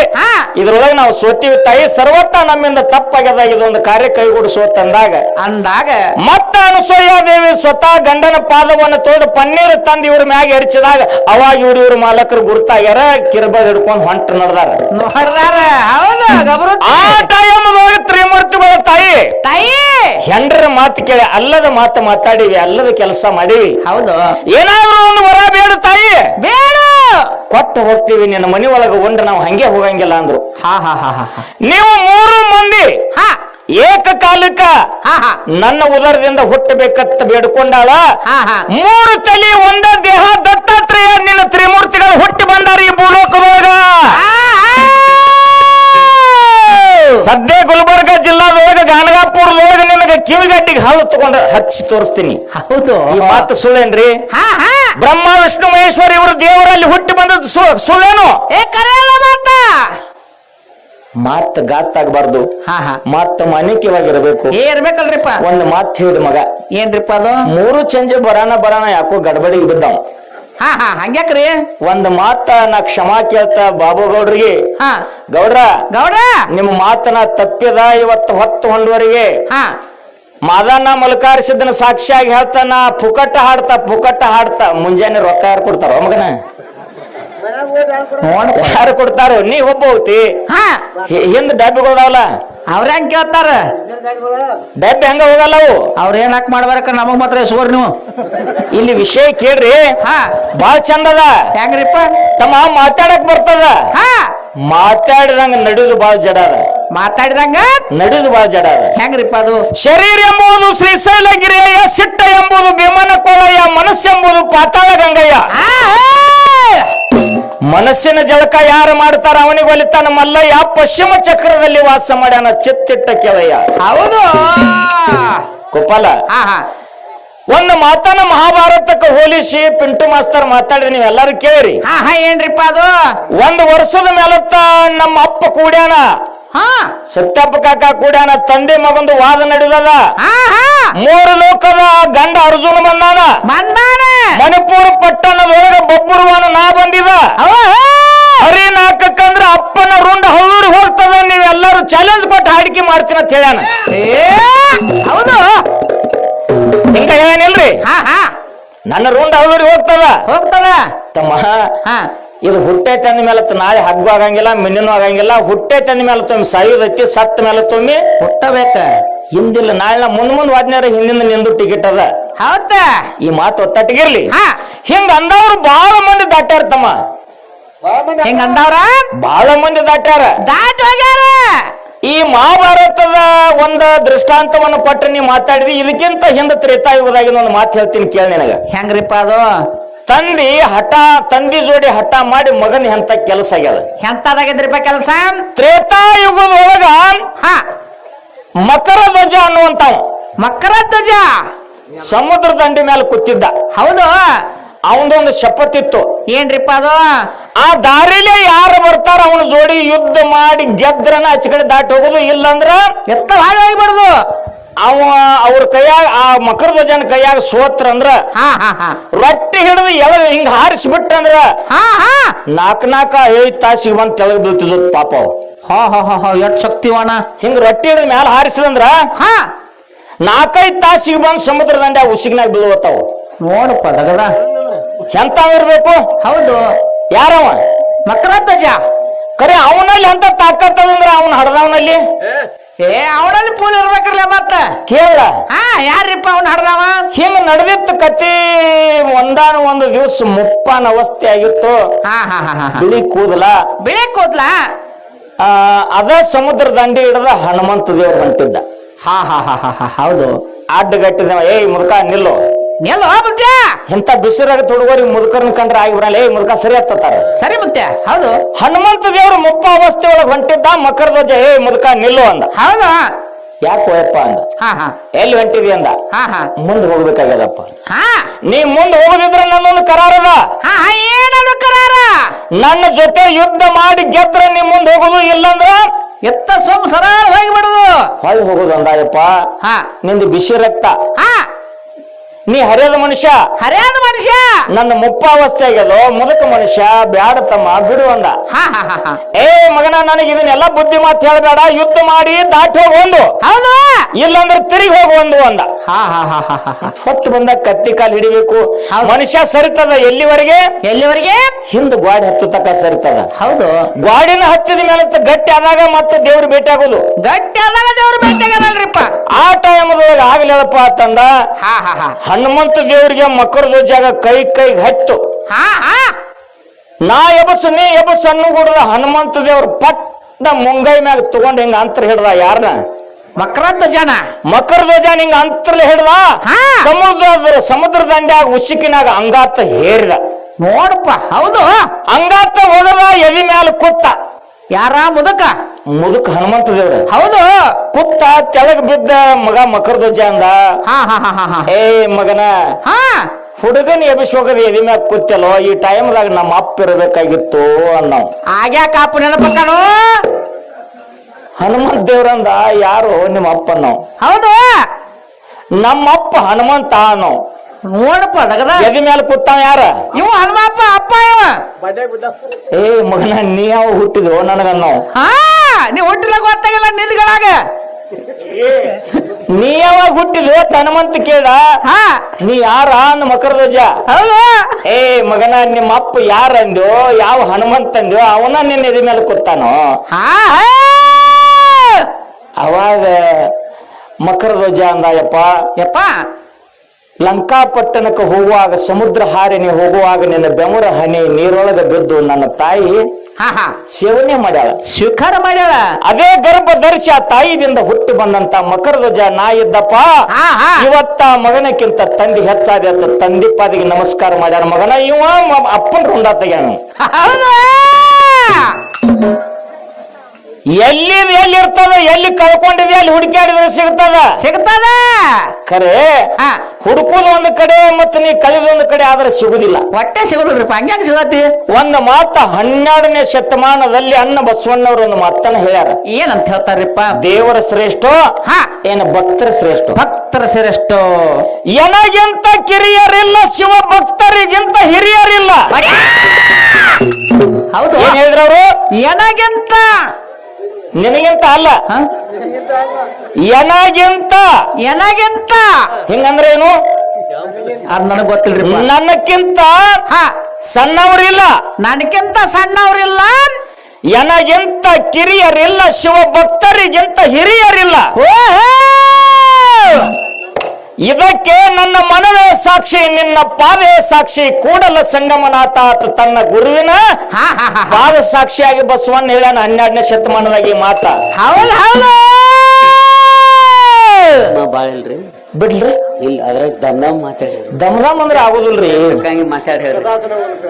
Speaker 1: ಇದ್ರೊಳಗೆ ನಾವು ಸೋತೀವಿ ತಾಯಿ. ಸರ್ವತ್ತ ನಮ್ಮಿಂದ ತಪ್ಪಾಗ್ಯದ ಇದೊಂದು ಕಾರ್ಯ ಕೈಗೂಡಿಸೋತಂದಾಗ
Speaker 2: ಅಂದಾಗ
Speaker 1: ಮತ್ತ ಅನಸೂಯಾದೇವಿ ಸ್ವತಃ ಗಂಡನ ಪಾದವನ್ನು ತೊಳೆದು ಪನ್ನೀರ್ ತಂದು ಇವ್ರ ಮ್ಯಾಗ ಎರಚಿದಾಗ ಅವಾಗ ಇವ್ರ ಇವ್ರ ಮಾಲಕರು ಗುರ್ತಾಗ್ಯಾರ ಕಿರ್ಬಲ್ ಹಿಡ್ಕೊಂಡು ಹೊಂಟ ನಡ್ದಾರ. ಆ ಟೈಮದೊಳಗೆ ತ್ರಿಮೂರ್ತಿಗಳ ತಾಯಿ.
Speaker 2: ತಾಯಿ.
Speaker 1: ಹೆಂಡ್ರ ಮಾತು ಕೇಳಿ ಅಲ್ಲದ ಮಾತು ಮಾತಾಡಿವಿ ಅಲ್ಲದ ಕೆಲಸ ಮಾಡಿವಿ.
Speaker 2: ಹೌದು.
Speaker 1: ಏನಾದ್ರೂ ಒಂದು ವರ ಬೇಡ
Speaker 2: ಬೇಡ.
Speaker 1: ಕೊಟ್ಟು ಹೋಗ್ತೀವಿ ನಿನ್ನ ಮನೆ ಒಳಗೆ ಉಂಡ್ರೆ ನಾವು ಹಂಗೆ ಹೋಗಂಗಿಲ್ಲ ಅಂದ್ರು.
Speaker 2: ಹಾ ಹಾ ಹಾ ಹಾ ಹಾ.
Speaker 1: ನೀವು ಮೂರು ಮಂದಿ
Speaker 2: ಹಾ. ಹಾ ಹಾ.
Speaker 1: ನನ್ನ ಉದರದಿಂದ ಹುಟ್ಟಬೇಕಂತ ಬೇಡ್ಕೊಂಡಾಳ.
Speaker 2: ಹಾ ಹಾ.
Speaker 1: ಮೂರು ತಲೆ ಒಂದ ದೇಹ ದತ್ತಾತ್ರೇಯ ನಿನ್ನ ತ್ರಿಮೂರ್ತಿಗಳು ಹುಟ್ಟಿ ಬಂದಾರ ಈ ಭೂಲೋಕದೊಳಗ. ಸದ್ಯ ಗುಲ್ಬರ್ಗ ಜಿಲ್ಲಾ ಕಿವಿಗಡ್ಡಿಗೆ ಹಾಲು ತಗೊಂಡ ಹಚ್ಚಿ ತೋರಿಸ್ತೀನಿ.
Speaker 2: ಹೌದು.
Speaker 1: ಈ ಮಾತು ಸುಳ್ಳೇನ್ರಿ? ಬ್ರಹ್ಮ ವಿಷ್ಣು ಮಹೇಶ್ವರ ಇವರು ದೇವರಲ್ಲಿ ಹುಟ್ಟಿ ಬಂದದ್ದು ಸುಳ್ಳೇನು?
Speaker 2: ಮಾತ.
Speaker 1: ಮಾತು ಗಾತ್ತಾಗಬಾರ್ದು
Speaker 2: ಹಾ ಹಾ.
Speaker 1: ಮಾತು ಮಾನಿಕ್ಯವಾಗಿರಬೇಕು
Speaker 2: ಇರ್ಬೇಕಲ್ರಿಪ್ಪ.
Speaker 1: ಒಂದು ಮಾತು ಹೇಳಿದ ಮಗ.
Speaker 2: ಏನ್ರಿಪ್ಪ ಅದು?
Speaker 1: ಮೂರು ಚಂಜೆ ಬರಾನ ಬರಾನ ಯಾಕೋ ಗಡಬಡಿ ಬಿದ್ದಾವ.
Speaker 2: ಹಾ ಹಾ. ಹಂಗ್ಯಾಕ್ರಿ?
Speaker 1: ಒಂದ್ ಮಾತ ನಾ ಕ್ಷಮಾ ಕೇಳ್ತಾ ಬಾಬು ಗೌಡ್ರಿಗೆ.
Speaker 2: ಹಾ.
Speaker 1: ಗೌಡ್ರ
Speaker 2: ಗೌಡ್ರ!
Speaker 1: ನಿಮ್ಮ ಮಾತನ ತಪ್ಪಿದ ಇವತ್ತು ಹೊತ್ತು ಹೊಂಡುವರಿಗೆ
Speaker 2: ಹಾ
Speaker 1: ಮಲ್ಕಾರ್ಸಿದ್ದನ ಸಾಕ್ಷಿಯಾಗಿ ಹೇಳ್ತಾನ ಪುಕಟ್ಟ ಹಾಡ್ತಾ ಪುಕಟ್ಟ ಹಾಡ್ತಾ ಮುಂಜಾನೆ ರೊಕ್ಕ ಯಾರು ಕೊಡ್ತಾರ ಮಗನ? ಯಾರು ಕೊಡ್ತಾರ? ನೀ ಒಬ್ಬ ಹೋಗ್ತಿ
Speaker 2: ಹಾ.
Speaker 1: ಡಬ್ಬಿ ಹಿಂದ್ ಡಬ್ಬಿಗಳದಾವಲ್ಲ
Speaker 2: ಅವ್ರ ಹೆಂಗ್ ಕೇಳ್ತಾರ?
Speaker 1: ಡಬ್ಬಿ ಹೆಂಗ ಹೋಗಲ್ಲ ಅವು?
Speaker 2: ಅವ್ರ ಏನ್ ಹಾಕ್ ಮಾಡ್ಬಾರಕ ನಮಗ್ ಮಾತ್ರ ಸುವರ್ ನೀವು.
Speaker 1: ಇಲ್ಲಿ ವಿಷಯ ಕೇಳ್ರಿ.
Speaker 2: ಹಾ.
Speaker 1: ಬಾಳ ಚಂದದ
Speaker 2: ಹೆಂಗ್ರಿಪ್ಪ?
Speaker 1: ತಮ್ಮ ಮಾತಾಡಕ್ ಬರ್ತದ.
Speaker 2: ಹಾ.
Speaker 1: ಮಾತಾಡಿದಂಗ ನಡೆದು ಬಾಳ ಜಡ ಅದ.
Speaker 2: ಮಾತಾಡಿದಂಗ?
Speaker 1: ನಡೆದು ಬಾ ಜಡ.
Speaker 2: ಹೆಂಗ್ರಿಪ್ಪ ಅದು?
Speaker 1: ಶರೀರ ಎಂಬುದು ಶ್ರೀಶೈಲಗಿರಿಯ ಸಿಟ್ಟ ಎಂಬುದು ಭೀಮನ ಮನಸ್ಸು ಎಂಬುದು ಪಾತಾಳ ಗಂಗಯ್ಯ. ಮನಸ್ಸಿನ ಜಳಕ ಯಾರು ಮಾಡ್ತಾರ ಅವನಿಗೆ ಒಲಿತಾನ ಮಲ್ಲಯ್ಯ ಪಶ್ಚಿಮ ಚಕ್ರದಲ್ಲಿ ವಾಸ ಮಾಡ್ಯಾನ ಚಿತ್ತಿಟ್ಟ ಕೆಳಯ್ಯ.
Speaker 2: ಹೌದು. ಗೋಪಾಲ
Speaker 1: ಒಂದು ಮಾತನ್ನ ಮಹಾಭಾರತಕ್ಕೆ ಹೋಲಿಸಿ ಪಿಂಟು ಮಾಸ್ತರ್ ಮಾತಾಡಿದ್ರೆ ನೀವೆಲ್ಲರೂ ಕೇಳಿರಿ.
Speaker 2: ಹಾ ಹಾ ಏನ್ರಿಪ್ಪ ಅದು?
Speaker 1: ಒಂದು ವರ್ಷದ ಮೇಲತ್ತ ನಮ್ಮ ಅಪ್ಪ ಕೂಡ್ಯಾನ.
Speaker 2: ಹಾ.
Speaker 1: ಸತ್ಯಪ್ಪ ಕಾಕ ಕೂಡ ತಂದೆ ಮಗಂದು ವಾದ ನಡೆದದ. ಮೂರು ಲೋಕದ ಗಂಡ ಅರ್ಜುನ ಬಂದಾನ.
Speaker 2: ಬಂದಾನ.
Speaker 1: ಮಣಿಪುರ ಪಟ್ಟಣದೊಳಗ ಬಬ್ಬುರುವಾನ ನಾ ಬಂದಿದ.
Speaker 2: ಅವ
Speaker 1: ಹರಿ ನಾಲ್ಕಕ್ಕಂದ್ರ ಅಪ್ಪನ ರುಂಡ ಹೌದು ಹೋಗ್ತದ ನೀವೆಲ್ಲರೂ ಚಾಲೆಂಜ್ ಕೊಟ್ಟು ಹಾಡಿಕೆ ಮಾಡ್ತೀನಿ ಅಂತ ಹೇಳ್ಯಾನ.
Speaker 2: ಏ ಹೌದು.
Speaker 1: ಹಿಂಗ ಹೇಳನಿಲ್ರಿ
Speaker 2: ಹಾ ಹಾ.
Speaker 1: ನನ್ನ ರುಂಡ ಹೌದು ಹೋಗ್ತದ.
Speaker 2: ಹೋಗ್ತದ.
Speaker 1: ತಮ್ಮ
Speaker 2: ಹಾ.
Speaker 1: ಇದು ಹುಟ್ಟೆ ತಂದ ಮೇಲೆ ನಾಳೆ ಹಗ್ಗು ಆಗಂಗಿಲ್ಲ ಮಿನ್ನೂ ಆಗಂಗಿಲ್ಲ. ಹುಟ್ಟೆ ತಂದ ಮೇಲೆ ತೊಮ್ಮಿ ಸಾಯುದತ್ತಿ ಸತ್ತ ಮೇಲೆ ತುಂಬಿ
Speaker 2: ಹುಟ್ಟಬೇಕ.
Speaker 1: ಹಿಂದಿಲ್ಲ. ನಾಳೆ ಮುಂದ್ ಮುಂದ್ ವಾದ್ನಾರ ಹಿಂದಿಂದ ನಿಂದು ಟಿಕೆಟ್ ಅದ.
Speaker 2: ಹೌದ?
Speaker 1: ಈ ಮಾತು ಒತ್ತಟ್ಟಿಗಿರ್ಲಿ. ಹಿಂಗ ಅಂದವ್ರು ಬಹಳ ಮಂದಿ ದಾಟ್ಯಾರ ತಮ್ಮ.
Speaker 2: ಹೆಂಗ ಅಂದವ್ರ?
Speaker 1: ಬಹಳ ಮಂದಿ ದಾಟ್ಯಾರ.
Speaker 2: ದಾಟ್ ಹೋಗ್ಯಾರ.
Speaker 1: ಈ ಮಹಾಭಾರತದ ಒಂದ ದೃಷ್ಟಾಂತವನ್ನು ಕೊಟ್ಟರೆ ನೀ ಮಾತಾಡಿದ್ರಿ ಇದಕ್ಕಿಂತ ಹಿಂದ ತ್ರೇತಾಯುಗದಾಗಿನ ಒಂದು ಮಾತು ಹೇಳ್ತೀನಿ ಕೇಳಿ ನಿನಗ.
Speaker 2: ಹೆಂಗ್ರಿಪ್ಪ ಅದು?
Speaker 1: ತಂದಿ ಹಠ ತಂದಿ ಜೋಡಿ ಹಠ ಮಾಡಿ ಮಗನ ಎಂತ ಕೆಲಸ ಆಗ್ಯದ?
Speaker 2: ಎಂತದಾಗಿದ್ರಿಪ್ಪ ಕೆಲಸ?
Speaker 1: ತ್ರೇತಾಯುಗದೊಳಗ
Speaker 2: ಹಾ.
Speaker 1: ಮಕರ ಧ್ವಜ ಅನ್ನುವಂತಾವ
Speaker 2: ಮಕರ ಧ್ವಜ?
Speaker 1: ಸಮುದ್ರ ದಂಡಿ ಮೇಲೆ ಕೂತಿದ್ದ.
Speaker 2: ಹೌದು.
Speaker 1: ಅವನದೊಂದು ಶಪಥಿತ್ತು
Speaker 2: ಏನ್ರಿಪ್ಪ ಅದು?
Speaker 1: ಆ ದಾರಿಲೇ ಯಾರು ಬರ್ತಾರ ಅವನ ಜೋಡಿ ಯುದ್ಧ ಮಾಡಿ ಗೆದ್ರನ ಆಚೆ ಕಡೆ ದಾಟಿ ಹೋಗುದು ಇಲ್ಲಂದ್ರ
Speaker 2: ಎತ್ತ ಹಾಳು ಹೋಗ್ಬಿಡುದು
Speaker 1: ಅವ ಅವ್ರ ಕೈಯಾಗ ಆ ಮಕರ ಧ್ವಜನ ಕೈಯಾಗ ಸೋತ್ರ ಅಂದ್ರ
Speaker 2: ಹಾ ಹಾ ಹಾ.
Speaker 1: ರೊಟ್ಟಿ ಹಿಡಿದು ಎಲ್ಲ ಹಿಂಗ ಹಾರಿಸ್ಬಿಟ್ರಂದ್ರ
Speaker 2: ಅಂದ್ರ ಹಾ
Speaker 1: ನಾಕ್ ನಾಕ ಐದ್ ತಾಸಿಗೆ ಬಂದ್ ತೆಳಗ್ ಬೀಳ್ತಿದ್ ಪಾಪ ಎಟ್
Speaker 2: ಹೋ ಹೋ ಹೋ ಹೋ. ಎಷ್ಟ್ ಶಕ್ತಿವಣ
Speaker 1: ಹಿಂಗ ರೊಟ್ಟಿ ಹಿಡಿದ ಮ್ಯಾಲ ಹಾರಿಸಿದಂದ್ರ ನಾಲ್ಕೈದು ತಾಸಿಗೆ ಬಂದ್ ಸಮುದ್ರ ದಂಡ ಉಸಿಗ್ನಾಗ ಬೀಳುವತ್ತಾವ.
Speaker 2: ನೋಡಪ್ಪ ದಗದ.
Speaker 1: ಎಂತ ಇರ್ಬೇಕು
Speaker 2: ಹೌದು.
Speaker 1: ಯಾರವ?
Speaker 2: ಮಕರ ಧ್ವಜ
Speaker 1: ಕರೆ ಅವನಲ್ಲಿ ಎಂತ ತಾಕತ್ತದಂದ್ರ ಅವನ್ ಹಡ್ದವನಲ್ಲಿ?
Speaker 2: ಏ ಅವನಲ್ಲಿ ಪೂಲ್ ಇರ್ಬೇಕ್ರಲ್ಲ ಮತ್ತ?
Speaker 1: ಕೇಳ.
Speaker 2: ಹಾ ಯಾರಿಪ್ಪ ಅವ್ನ ಹಡ್ದವ?
Speaker 1: ಹಿಂಗ ನಡೆದಿತ್ತ ಕತಿ ಒಂದಾನ ಒಂದು ದಿವಸ ಮುಪ್ಪಾನ ಅವಸ್ಥೆ ಆಗಿತ್ತು.
Speaker 2: ಹಾ ಹಾ ಹಾ.
Speaker 1: ಬಿಳಿ ಕೂದಲ.
Speaker 2: ಬಿಳಿ ಕೂದ್ಲ?
Speaker 1: ಆ, ಅದ ಸಮುದ್ರ ದಂಡಿ ಹಿಡದ ಹನುಮಂತ ದೇವ್ರು ಹೊಂಟಿದ್ದ
Speaker 2: ಹಾ ಹಾ ಹಾ ಹಾ ಹಾ ಹೌದು.
Speaker 1: ಅಡ್ಡಗಟ್ಟಿದ ಏಯ್ ಮುದುಕ ನಿಲ್ಲು.
Speaker 2: ನಿಲ್ಲ ಮುತ್ಯ
Speaker 1: ಇಂಥ ಬಿಸಿರಾಗ ತೊಡಗೋರಿ ಮುದುಕರ್ನ ಕಂಡ್ರೆ ಆಗಿಬಿಡಲ್ಲ ಮುರುಕ ಮುದುಕ ಸರಿ ಹತ್ತಾರ
Speaker 2: ಸರಿ ಮತ್ತೆ ಹೌದು.
Speaker 1: ಹನುಮಂತ ದೇವರು ಮುಪ್ಪ ಅವಸ್ಥೆ ಒಳಗೆ ಹೊಂಟಿದ್ದ ಮಕರ ಧ್ವಜ ಏ ಮುದುಕ ನಿಲ್ಲು ಅಂದ.
Speaker 2: ಹೌದಾ.
Speaker 1: ಯಾಕೆ ಹೋಯಪ್ಪ ಅಂದ.
Speaker 2: ಹಾ ಹಾ.
Speaker 1: ಎಲ್ಲಿ ಹೊಂಟಿದಿ ಅಂದ.
Speaker 2: ಹಾ ಹಾ.
Speaker 1: ಮುಂದೆ ಹೋಗ್ಬೇಕಾಗ್ಯದಪ್ಪ.
Speaker 2: ಹಾ.
Speaker 1: ನೀ ಮುಂದೆ ಹೋಗದಿದ್ರೆ ನನ್ನೊಂದು ಕರಾರದ
Speaker 2: ಹಾ ಹಾ ಏನದು ಕರಾರ?
Speaker 1: ನನ್ನ ಜೊತೆ ಯುದ್ಧ ಮಾಡಿ ಗೆದ್ರೆ ನೀ ಮುಂದೆ ಹೋಗುದು ಇಲ್ಲಂದ್ರ?
Speaker 2: ಎತ್ತ ಸೊಮ್ ಸರಾರ ಹೋಗಿ ಬಿಡುದು.
Speaker 1: ಹೊಳ್ ಹೋಗುದು ಅಂದಾಯಪ್ಪ.
Speaker 2: ಹಾ.
Speaker 1: ನಿಂದು ಬಿಸಿ ರಕ್ತ.
Speaker 2: ಹಾ.
Speaker 1: ನೀ ಹರಿಯದ ಮನುಷ್ಯ?
Speaker 2: ಹರಿಯಾದ ಮನುಷ್ಯ?
Speaker 1: ನನ್ನ ಮುಪ್ಪ ಆಗ್ಯದೋ ಮುದುಕ ಮನುಷ್ಯ ಬ್ಯಾಡ ತಮ್ಮ ಬಿಡು ಅಂದ.
Speaker 2: ಹಾ ಹಾ ಹಾ ಹಾ.
Speaker 1: ಏ ಮಗನ ನನಗೆ ಇದನ್ನೆಲ್ಲ ಬುದ್ಧಿ ಮಾತು ಹೇಳಬೇಡ ಯುದ್ಧ ಮಾಡಿ ದಾಟಿ ಹೋಗಿ ಒಂದು
Speaker 2: ಹೌದು?
Speaker 1: ಇಲ್ಲಂದ್ರೆ ತಿರುಗಿ ಹೋಗು ಒಂದು ಅಂದ.
Speaker 2: ಹಾ ಹಾ ಹಾ ಹಾ
Speaker 1: ಹೊತ್ತು ಬಂದಾಗ ಕತ್ತಿ ಕಾಲು ಹಿಡಿಬೇಕು.
Speaker 2: ಹೌದು.
Speaker 1: ಮನುಷ್ಯ ಸರಿತದ ಎಲ್ಲಿವರೆಗೆ?
Speaker 2: ಎಲ್ಲಿವರೆಗೆ?
Speaker 1: ಹಿಂದ್ ಗ್ವಾಡಿ ಹತ್ತು ತಕ ಸರಿತದ.
Speaker 2: ಹೌದು.
Speaker 1: ಗ್ವಾಡಿನ ಹತ್ತಿದ ಮೇಲೆ ತ- ಗಟ್ಟಿ ಆದಾಗ ಮತ್ತೆ ದೇವ್ರ ಭೇಟಿ ಆಗೋದು.
Speaker 2: ಗಟ್ಟಿ ಆದಾಗ ದೇವ್ರು ಆಗಲ್ರಿಪ್ಪ
Speaker 1: ಆ ಟೈಮ್ ಆಗ್ಲಿಲ್ಲಪ್ಪ ಅಂತಂದ.
Speaker 2: ಹಾ ಹಾ ಹಾ.
Speaker 1: ಹನುಮಂತ ದೇವರಿಗೆ ಮಕರ ಧ್ವಜಾಗ ಕೈ ಕೈ ಹತ್ತು. ನಾ ಎಬಸ್ ನೀ ಎಬಸ್ ಅನ್ನುಗೂಡದ ಹನುಮಂತ ದೇವ್ರ ಪಟ್ಟ ಮುಂಗೈ ಮ್ಯಾಗ ತಗೊಂಡ್ ಹಿಂಗ ಅಂತರ ಹಿಡ್ದ ಯಾರನ್ನ
Speaker 2: ಮಕರ ಜನ.
Speaker 1: ಮಕರ ಧ್ವಜ ಹಿಂಗ ಅಂತರ್ಲೆ ಹಿಡ್ದ
Speaker 2: ಹಾ.
Speaker 1: ಸಮುದ್ರ ಸಮುದ್ರ ದಂಡ್ಯಾಗ ಉಸುಕಿನಾಗ ಅಂಗಾತ ಹೇರಿದ.
Speaker 2: ನೋಡಪ್ಪ ಹೌದು.
Speaker 1: ಅಂಗಾತ ಹೋಗದ ಎದಿ ಮ್ಯಾಲ ಕುತ್ತ
Speaker 2: ಯಾರ ಮುದಕ?
Speaker 1: ಮುದುಕ ಹನುಮಂತ ದೇವ್ರ.
Speaker 2: ಹೌದು.
Speaker 1: ಕುತ್ತ ತೆಳಗ್ ಬಿದ್ದ ಮಗ ಮಕರ ಧ್ವಜ ಅಂದ.
Speaker 2: ಹಾ ಹಾ ಹಾ ಹಾ ಹಾ.
Speaker 1: ಏ ಮಗನ
Speaker 2: ಹಾ.
Speaker 1: ಹುಡುಗನ್ ಎಬಿಸ್ ಹೋಗದ ಎದಿ ಮ್ಯಾಗ ಕುತ್ತಲ್ಲೋ ಈ ಟೈಮ್ದಾಗ ನಮ್ಮ ಅಪ್ಪ ಇರಬೇಕಾಗಿತ್ತು ಅನ್ನೋ
Speaker 2: ಆಗ್ಯಾ ಕಾಪು ನೆನಪಕ್ಕನು?
Speaker 1: ಹನುಮಂತ ದೇವ್ರಂದ ಯಾರು? ನಿಮ್ಮ ಅಪ್ಪನೋ
Speaker 2: ಹೌದು.
Speaker 1: ನಮ್ಮಪ್ಪ ಹನುಮಂತ ಅನ್ನೋ
Speaker 2: ನೋಡಪ್ಪ ದಗದ
Speaker 1: ಎದಿ ಮೇಲೆ ಕೂತಾವ ಯಾರ?
Speaker 2: ಇವ ಹನುಮಪ್ಪ ಅಪ್ಪ ಇವ.
Speaker 1: ಏ ಮಗನ ನೀ ಯಾವ ಹುಟ್ಟಿದ್ವು ನನಗನ್ನೋ?
Speaker 2: ಹಾ ನೀ ಹುಟ್ಟಿಲ್ಲ ಗೊತ್ತಾಗಿಲ್ಲ ನಿಂದ್ಗಳಾಗ
Speaker 1: ನೀ ಯಾವಾಗ ಹುಟ್ಟಿದ ತನಮಂತ ಹನುಮಂತ ಕೇಳ.
Speaker 2: ಹಾ.
Speaker 1: ನೀ ಯಾರ ಅಂದ ಮಕರ ಧ್ವಜ?
Speaker 2: ಹೌದು.
Speaker 1: ಏ ಮಗನ ನಿಮ್ಮ ಅಪ್ಪ ಯಾರ ಅಂದ್ಯೋ ಯಾವ ಹನುಮಂತ ಅಂದ್ಯೋ ಅವನ ನಿನ್ನ ಎದಿ ಮೇಲೆ ಕೂತಾನೋ?
Speaker 2: ಹಾ.
Speaker 1: ಅವಾಗ ಮಕರ ಧ್ವಜ ಅಂದಾಯಪ್ಪ.
Speaker 2: ಯಪ್ಪ.
Speaker 1: ಲಂಕಾಪಟ್ಟಣಕ್ಕೆ ಹೋಗುವಾಗ ಸಮುದ್ರ ಹಾರಿನಿ ಹೋಗುವಾಗ ನಿನ್ನ ಬೆಮರ ಹನಿ ನೀರೊಳಗ ಬಿದ್ದು ನನ್ನ ತಾಯಿ
Speaker 2: ಹಾ ಹಾ.
Speaker 1: ಸೇವನೆ ಮಾಡ್ಯಾಳ.
Speaker 2: ಸ್ವೀಕಾರ ಮಾಡ್ಯಾಳ.
Speaker 1: ಅದೇ ಗರ್ಭ ಧರಿಸಿ ಆ ತಾಯಿದಿಂದ ಹುಟ್ಟಿ ಬಂದಂತ ಮಕರ ಧ್ವಜ ನಾ ಇದ್ದಪ್ಪ.
Speaker 2: ಹಾ ಹಾ.
Speaker 1: ಇವತ್ತ ಮಗನಕ್ಕಿಂತ ತಂದಿ ಹೆಚ್ಚಾದ ತಂದಿ ಪಾದಿಗೆ ನಮಸ್ಕಾರ ಮಾಡ್ಯಾರ ಮಗನ. ಇವ ಅಪ್ಪನ ರುಂಡ ತೆಗ್ಯಾನ.
Speaker 2: ಹೌದು.
Speaker 1: ಎಲ್ಲಿ ಎಲ್ಲಿ ಇರ್ತದ? ಎಲ್ಲಿ ಕಳ್ಕೊಂಡಿದ್ಯ? ಅಲ್ಲಿ ಹುಡುಕಾಡಿದ್ರೆ ಸಿಗ್ತದ?
Speaker 2: ಸಿಗ್ತದ.
Speaker 1: ಖರೆ
Speaker 2: ಹಾ.
Speaker 1: ಹುಡುಕುದು ಒಂದು ಕಡೆ ಮತ್ತ ನೀ ಕಲಿದ ಒಂದ್ ಕಡೆ ಆದ್ರೆ ಸಿಗುದಿಲ್ಲ.
Speaker 2: ಹೊಟ್ಟೆ ಸಿಗೋದಿಲ್ರಿಪ್ಪ ಹಂಗ್ಯಾಂಗ ಸಿಗತಿ
Speaker 1: ಒಂದ್ ಮಾತ ಹನ್ನೆರಡನೇ ಶತಮಾನದಲ್ಲಿ ಅನ್ನ ಬಸವಣ್ಣವ್ರ ಒಂದು ಮಾತನ್ನ ಹೇಳ್ಯಾರ.
Speaker 2: ಏನಂತ ಹೇಳ್ತಾರಪ್ಪ
Speaker 1: ದೇವರ ಶ್ರೇಷ್ಠ
Speaker 2: ಹಾ.
Speaker 1: ಏನ ಭಕ್ತರ ಶ್ರೇಷ್ಠ?
Speaker 2: ಭಕ್ತರ ಶ್ರೇಷ್ಠ.
Speaker 1: ಎನಗಿಂತ ಕಿರಿಯರಿಲ್ಲ ಶಿವ ಭಕ್ತರಿಗಿಂತ ಹಿರಿಯರಿಲ್ಲ.
Speaker 2: ಹೌದು.
Speaker 1: ಏನ್ ಹೇಳಿದ್ರವ್ರು?
Speaker 2: ಏನಾಗೆಂತ
Speaker 1: ನಿನಗಿಂತ ಅಲ್ಲ? ಎನಗಿಂತ?
Speaker 2: ಎನಗಿಂತ?
Speaker 1: ಹಿಂಗಂದ್ರೆ ಏನು?
Speaker 2: ಅದ್ ನನಗ್ ಗೊತ್ತಿಲ್ರಿ
Speaker 1: ನನಕ್ಕಿಂತ ಸಣ್ಣವ್ರಿಲ್ಲ.
Speaker 2: ನನಕ್ಕಿಂತ ಸಣ್ಣವ್ರಿಲ್ಲ.
Speaker 1: ಎನಗಿಂತ ಕಿರಿಯರಿಲ್ಲ ಶಿವ ಭಕ್ತರಿಗಿಂತ ಹಿರಿಯರಿಲ್ಲ.
Speaker 2: ಓ
Speaker 1: ಇದಕ್ಕೆ ನನ್ನ ಮನವೇ ಸಾಕ್ಷಿ ನಿನ್ನ ಪಾದೇ ಸಾಕ್ಷಿ ಕೂಡಲ ಸಂಗಮನಾಥ ಆತ ತನ್ನ ಗುರುವಿನ
Speaker 2: ಹಾ ಹಾ ಹಾ
Speaker 1: ಪಾದ ಸಾಕ್ಷಿಯಾಗಿ ಬಸವಣ್ಣ ಹೇಳ್ಯಾನ ಹನ್ನೆರಡನೇ ಶತಮಾನದಾಗಿ ಈ ಮಾತ.
Speaker 2: ಹೌದು ಹೌದು.
Speaker 3: ಬಾಳ ಇಲ್ರಿ?
Speaker 1: ಬಿಡ್ರಿ.
Speaker 3: ಇಲ್ಲ ಅದ್ರಾಗ ದಮ್ ಮಾತಾಡಿ
Speaker 1: ದಮ್ದಮ್ ಅಂದ್ರೆ ಆಗುದಿಲ್ರಿ.
Speaker 3: ಹಂಗೆ ಮಾತಾಡಿ ಹೇಳ್ರಿ.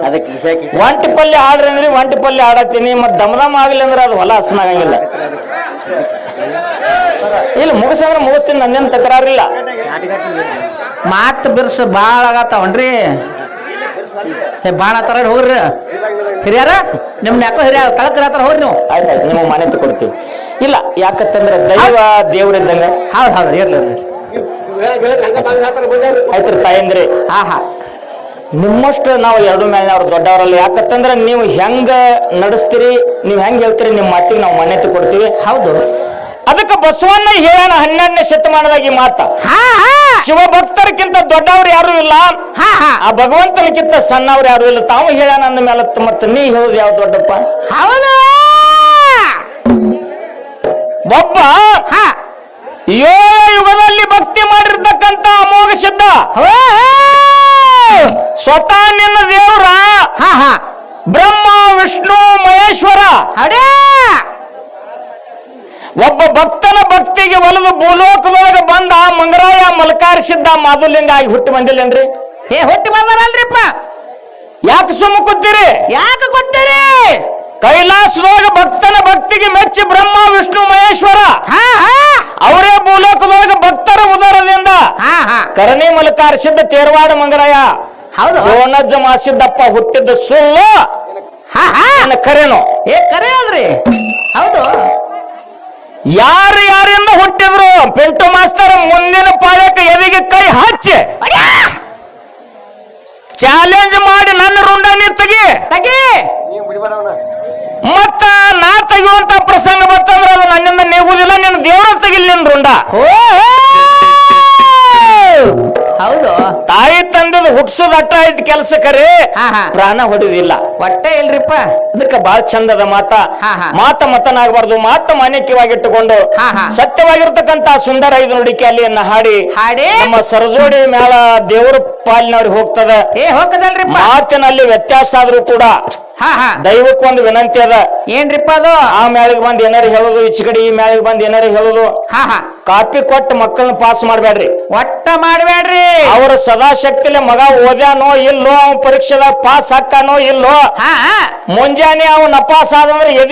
Speaker 3: ಅದಕ್ಕೆ ಕಿಸ ಕಿಸ
Speaker 1: ಒಂಟಿ ಪಲ್ಯ ಆಡ್ರಿ ಅಂದ್ರಿ ಒಂಟಿ ಪಲ್ಯ ಆಡತ್ತೀನಿ ಮತ್ ದಮ್ದಮ್ ಆಗ್ಲಿ ಅಂದ್ರೆ ಅದು ಹೊಲ ಹಸನಾಗಂಗಿಲ್ಲ ಇಲ್ಲ ಮುಗಿಸಂದ್ರೆ ಮುಗಿಸ್ತೀನಿ ನನ್ನೇನು ತಕರಾರಿಲ್ಲ.
Speaker 2: ಮಾತು ಬಿರ್ಸ ಭಾಳ ಆಗತ್ತಾವನ್ರಿ. ಏ ಬಾಣ ತರ ಹೋಗ್ರಿ. ಹಿರಿಯಾರ ನಿಮ್ನ ಯಾಕೋ ಹಿರಿಯ ಆತರ ಹೋಗ್ರಿ ನೀವು.
Speaker 1: ಆಯ್ತಾಯ್ತು ನಿಮ್ಮ ಮನೆ ಕೊಡ್ತೀವಿ. ಇಲ್ಲ ಯಾಕಂತಂದ್ರೆ ದೈವ ದೇವ್ರಿದ್ದಂಗೆ
Speaker 2: ಹೌದು ಹೌದು ಇರ್ಲಿ ಇರ್ಲಿ.
Speaker 1: ಆಯ್ತ್ರಿ ತಾಯಂದ್ರಿ.
Speaker 2: ಹಾ ಹಾ.
Speaker 1: ನಿಮ್ಮಷ್ಟು ನಾವು ಎರಡು ಮೇಲೆ ಅವ್ರು ದೊಡ್ಡವರಲ್ಲ. ಯಾಕತ್ತಂದ್ರೆ ನೀವು ಹೆಂಗ ನಡೆಸ್ತೀರಿ ನೀವು ಹೆಂಗ್ ಹೇಳ್ತೀರಿ ನಿಮ್ಮ ಮಾತಿಗೆ ನಾವು ಮಾನ್ಯತೆ ಕೊಡ್ತೀವಿ.
Speaker 2: ಹೌದು.
Speaker 1: ಅದಕ್ಕೆ ಬಸವಣ್ಣ ಹೇಳೋಣ ಹನ್ನೆರಡನೇ ಶತಮಾನದಾಗಿ ಈ ಮಾತ. ಶಿವಭಕ್ತರಕ್ಕಿಂತ ದೊಡ್ಡವ್ರು ಯಾರು ಇಲ್ಲ.
Speaker 2: ಹಾ ಹಾ.
Speaker 1: ಆ ಭಗವಂತನಕ್ಕಿಂತ ಸಣ್ಣವ್ರು ಯಾರು ಇಲ್ಲ. ತಾವು ಹೇಳೋಣ ಅಂದ ಮೇಲೆ ಮತ್ತೆ ನೀ ಹೇಳೋದು ಯಾವ ದೊಡ್ಡಪ್ಪ?
Speaker 2: ಹೌದು.
Speaker 1: ಒಬ್ಬ
Speaker 2: ಹಾ.
Speaker 1: ಏಳು ಯುಗದಲ್ಲಿ ಭಕ್ತಿ ಮಾಡಿರ್ತಕ್ಕಂತ ಅಮೋಘ ಸಿದ್ಧ. ಸ್ವತಃ ನಿನ್ನ ದೇವರ
Speaker 2: ಹ ಹ.
Speaker 1: ಬ್ರಹ್ಮ ವಿಷ್ಣು ಮಹೇಶ್ವರ.
Speaker 2: ಅಡೇ.
Speaker 1: ಒಬ್ಬ ಭಕ್ತನ ಭಕ್ತಿಗೆ ಒಲಿದು ಭೂಲೋಕದೊಳಗೆ ಬಂದ ಆ ಮಂಗರಾಯ ಮಲಕಾರಿಸಿದ್ದ ಮಾಧುಲಿಂಗ ಆಗಿ ಹುಟ್ಟಿ ಬಂದಿಲ್ಲೇನ್ರಿ?
Speaker 2: ಏ ಹುಟ್ಟಿ ಬಂದಾರಲ್ರಿಪ್ಪ
Speaker 1: ಯಾಕೆ ಸುಮ್ಮ ಕೂತೀರಿ?
Speaker 2: ಯಾಕೆ ಕೊತ್ತೀರಿ
Speaker 1: ಕೈಲಾಸದೊಳಗೆ ಭಕ್ತನ ಭಕ್ತಿಗೆ ಮೆಚ್ಚಿ ಬ್ರಹ್ಮ ವಿಷ್ಣು ಮಹೇಶ್ವರ. ಅವರೇ ಭೂಲೋಕದೊಳಗೆ ಭಕ್ತರ ಉದರದಿಂದ
Speaker 2: ಹಾ ಹಾ.
Speaker 1: ಕರಣಿ ಮಲಕಾರಿಸಿದ್ದ ತೇರ್ವಾಡ ಮಂಗರಾಯ.
Speaker 2: ಹೌದು
Speaker 1: ಮಾಸಿದ್ದಪ್ಪ ಹುಟ್ಟಿದ್ದ ಸುಳ್ಳು.
Speaker 2: ಹಾ ಹಾ.
Speaker 1: ನನ್ನ ಕರೆನೋ.
Speaker 2: ಏ ಕರೆ ಅಲ್ರಿ. ಹೌದು.
Speaker 1: ಯಾರು ಯಾರಿಂದ ಹುಟ್ಟಿದ್ರು? ಪೆಂಟು ಮಾಸ್ತರ್ ಮುಂದಿನ ಪಾಯಕ್ಕೆ ಎದಿಗೆ ಕೈ ಹಚ್ಚಿ. ಚಾಲೆಂಜ್ ಮಾಡಿ ನನ್ನ ರುಂಡ ನೀ ತೆಗಿ.
Speaker 2: ತಗಿ
Speaker 1: ಮತ್ತ ನಾ ತೆಗಿಯುವಂತ ಪ್ರಸಂಗ ಬರ್ತಂದ್ರ ಅದು ನನ್ನಿಂದ ನೀಗುದಿಲ್ಲ ನಿನ್ನ ದೇವರ ತೆಗಿಲ್ ನಿನ್ ರುಂಡ.
Speaker 2: ಹೌದು.
Speaker 1: ತಾಯಿ ತಂದದ ಹುಟ್ಸು ಅಟ್ಟ ಐತಿ ಕೆಲಸ ಕರೆ
Speaker 2: ಹಾ ಹಾ.
Speaker 1: ಪ್ರಾಣ ಹೊಡಿದಿಲ್ಲ.
Speaker 2: ಹೊಟ್ಟೆ ಇಲ್ರಿಪ್ಪ.
Speaker 1: ಅದಕ್ಕೆ ಬಾಳ ಚಂದದ ಮಾತ.
Speaker 2: ಹಾ, ಹಾ.
Speaker 1: ಮಾತ ಮತನಾಗಬಾರ್ದು ಮಾತ ಮಾನ್ಯಕ್ಯವಾಗಿಟ್ಟುಕೊಂಡು
Speaker 2: ಹಾ, ಹಾ.
Speaker 1: ಸತ್ಯವಾಗಿರ್ತಕ್ಕಂತ ಸುಂದರ ಐದು ನುಡಿಕೆ ಅಲ್ಲಿಯನ್ನ ಹಾಡಿ.
Speaker 2: ಹಾಡಿ.
Speaker 1: ನಮ್ಮ ಸರಜೋಡಿ ಮೇಳ ದೇವರ ಪಾಲಿನವ್ರಿಗೆ ಹೋಗ್ತದ.
Speaker 2: ಏ ಹೋಗದಲ್ರಿಪ್ಪ
Speaker 1: ಮಾತಿನಲ್ಲಿ ವ್ಯತ್ಯಾಸ ಆದ್ರೂ ಕೂಡ ದೈವಕ್ಕೆ ಒಂದು ವಿನಂತಿ ಅದ.
Speaker 2: ಏನ್ರಿಪ್ಪ ಅದು?
Speaker 1: ಆ ಮ್ಯಾಲಿಗೆ ಬಂದ್ ಏನಾರು ಹೇಳೋದು ಈಚೆ ಕಡೆ ಈ ಮ್ಯಾಲಿಗೆ ಬಂದ್ ಏನಾರು ಹೇಳೋದು
Speaker 2: ಹಾ ಹಾ.
Speaker 1: ಕಾಪಿ ಕೊಟ್ಟು ಮಕ್ಕಳನ್ನ ಪಾಸ್ ಮಾಡ್ಬೇಡ್ರಿ.
Speaker 2: ಒಟ್ಟ ಮಾಡ್ಬೇಡ್ರಿ.
Speaker 1: ಅವ್ರ ಸದಾಶಕ್ತಿಲೆ ಮಗ ಓದ್ಯಾನೋ ಇಲ್ಲೋ ಅವ್ನ ಪರೀಕ್ಷೆದಾಗ ಪಾಸ್ ಹಾಕಾನೋ ಇಲ್ಲೋ ಮುಂಜಾನೆ ಅವ್ನ ನಪಾಸ್ ಆದಂದ್ರೆ ಎದಿ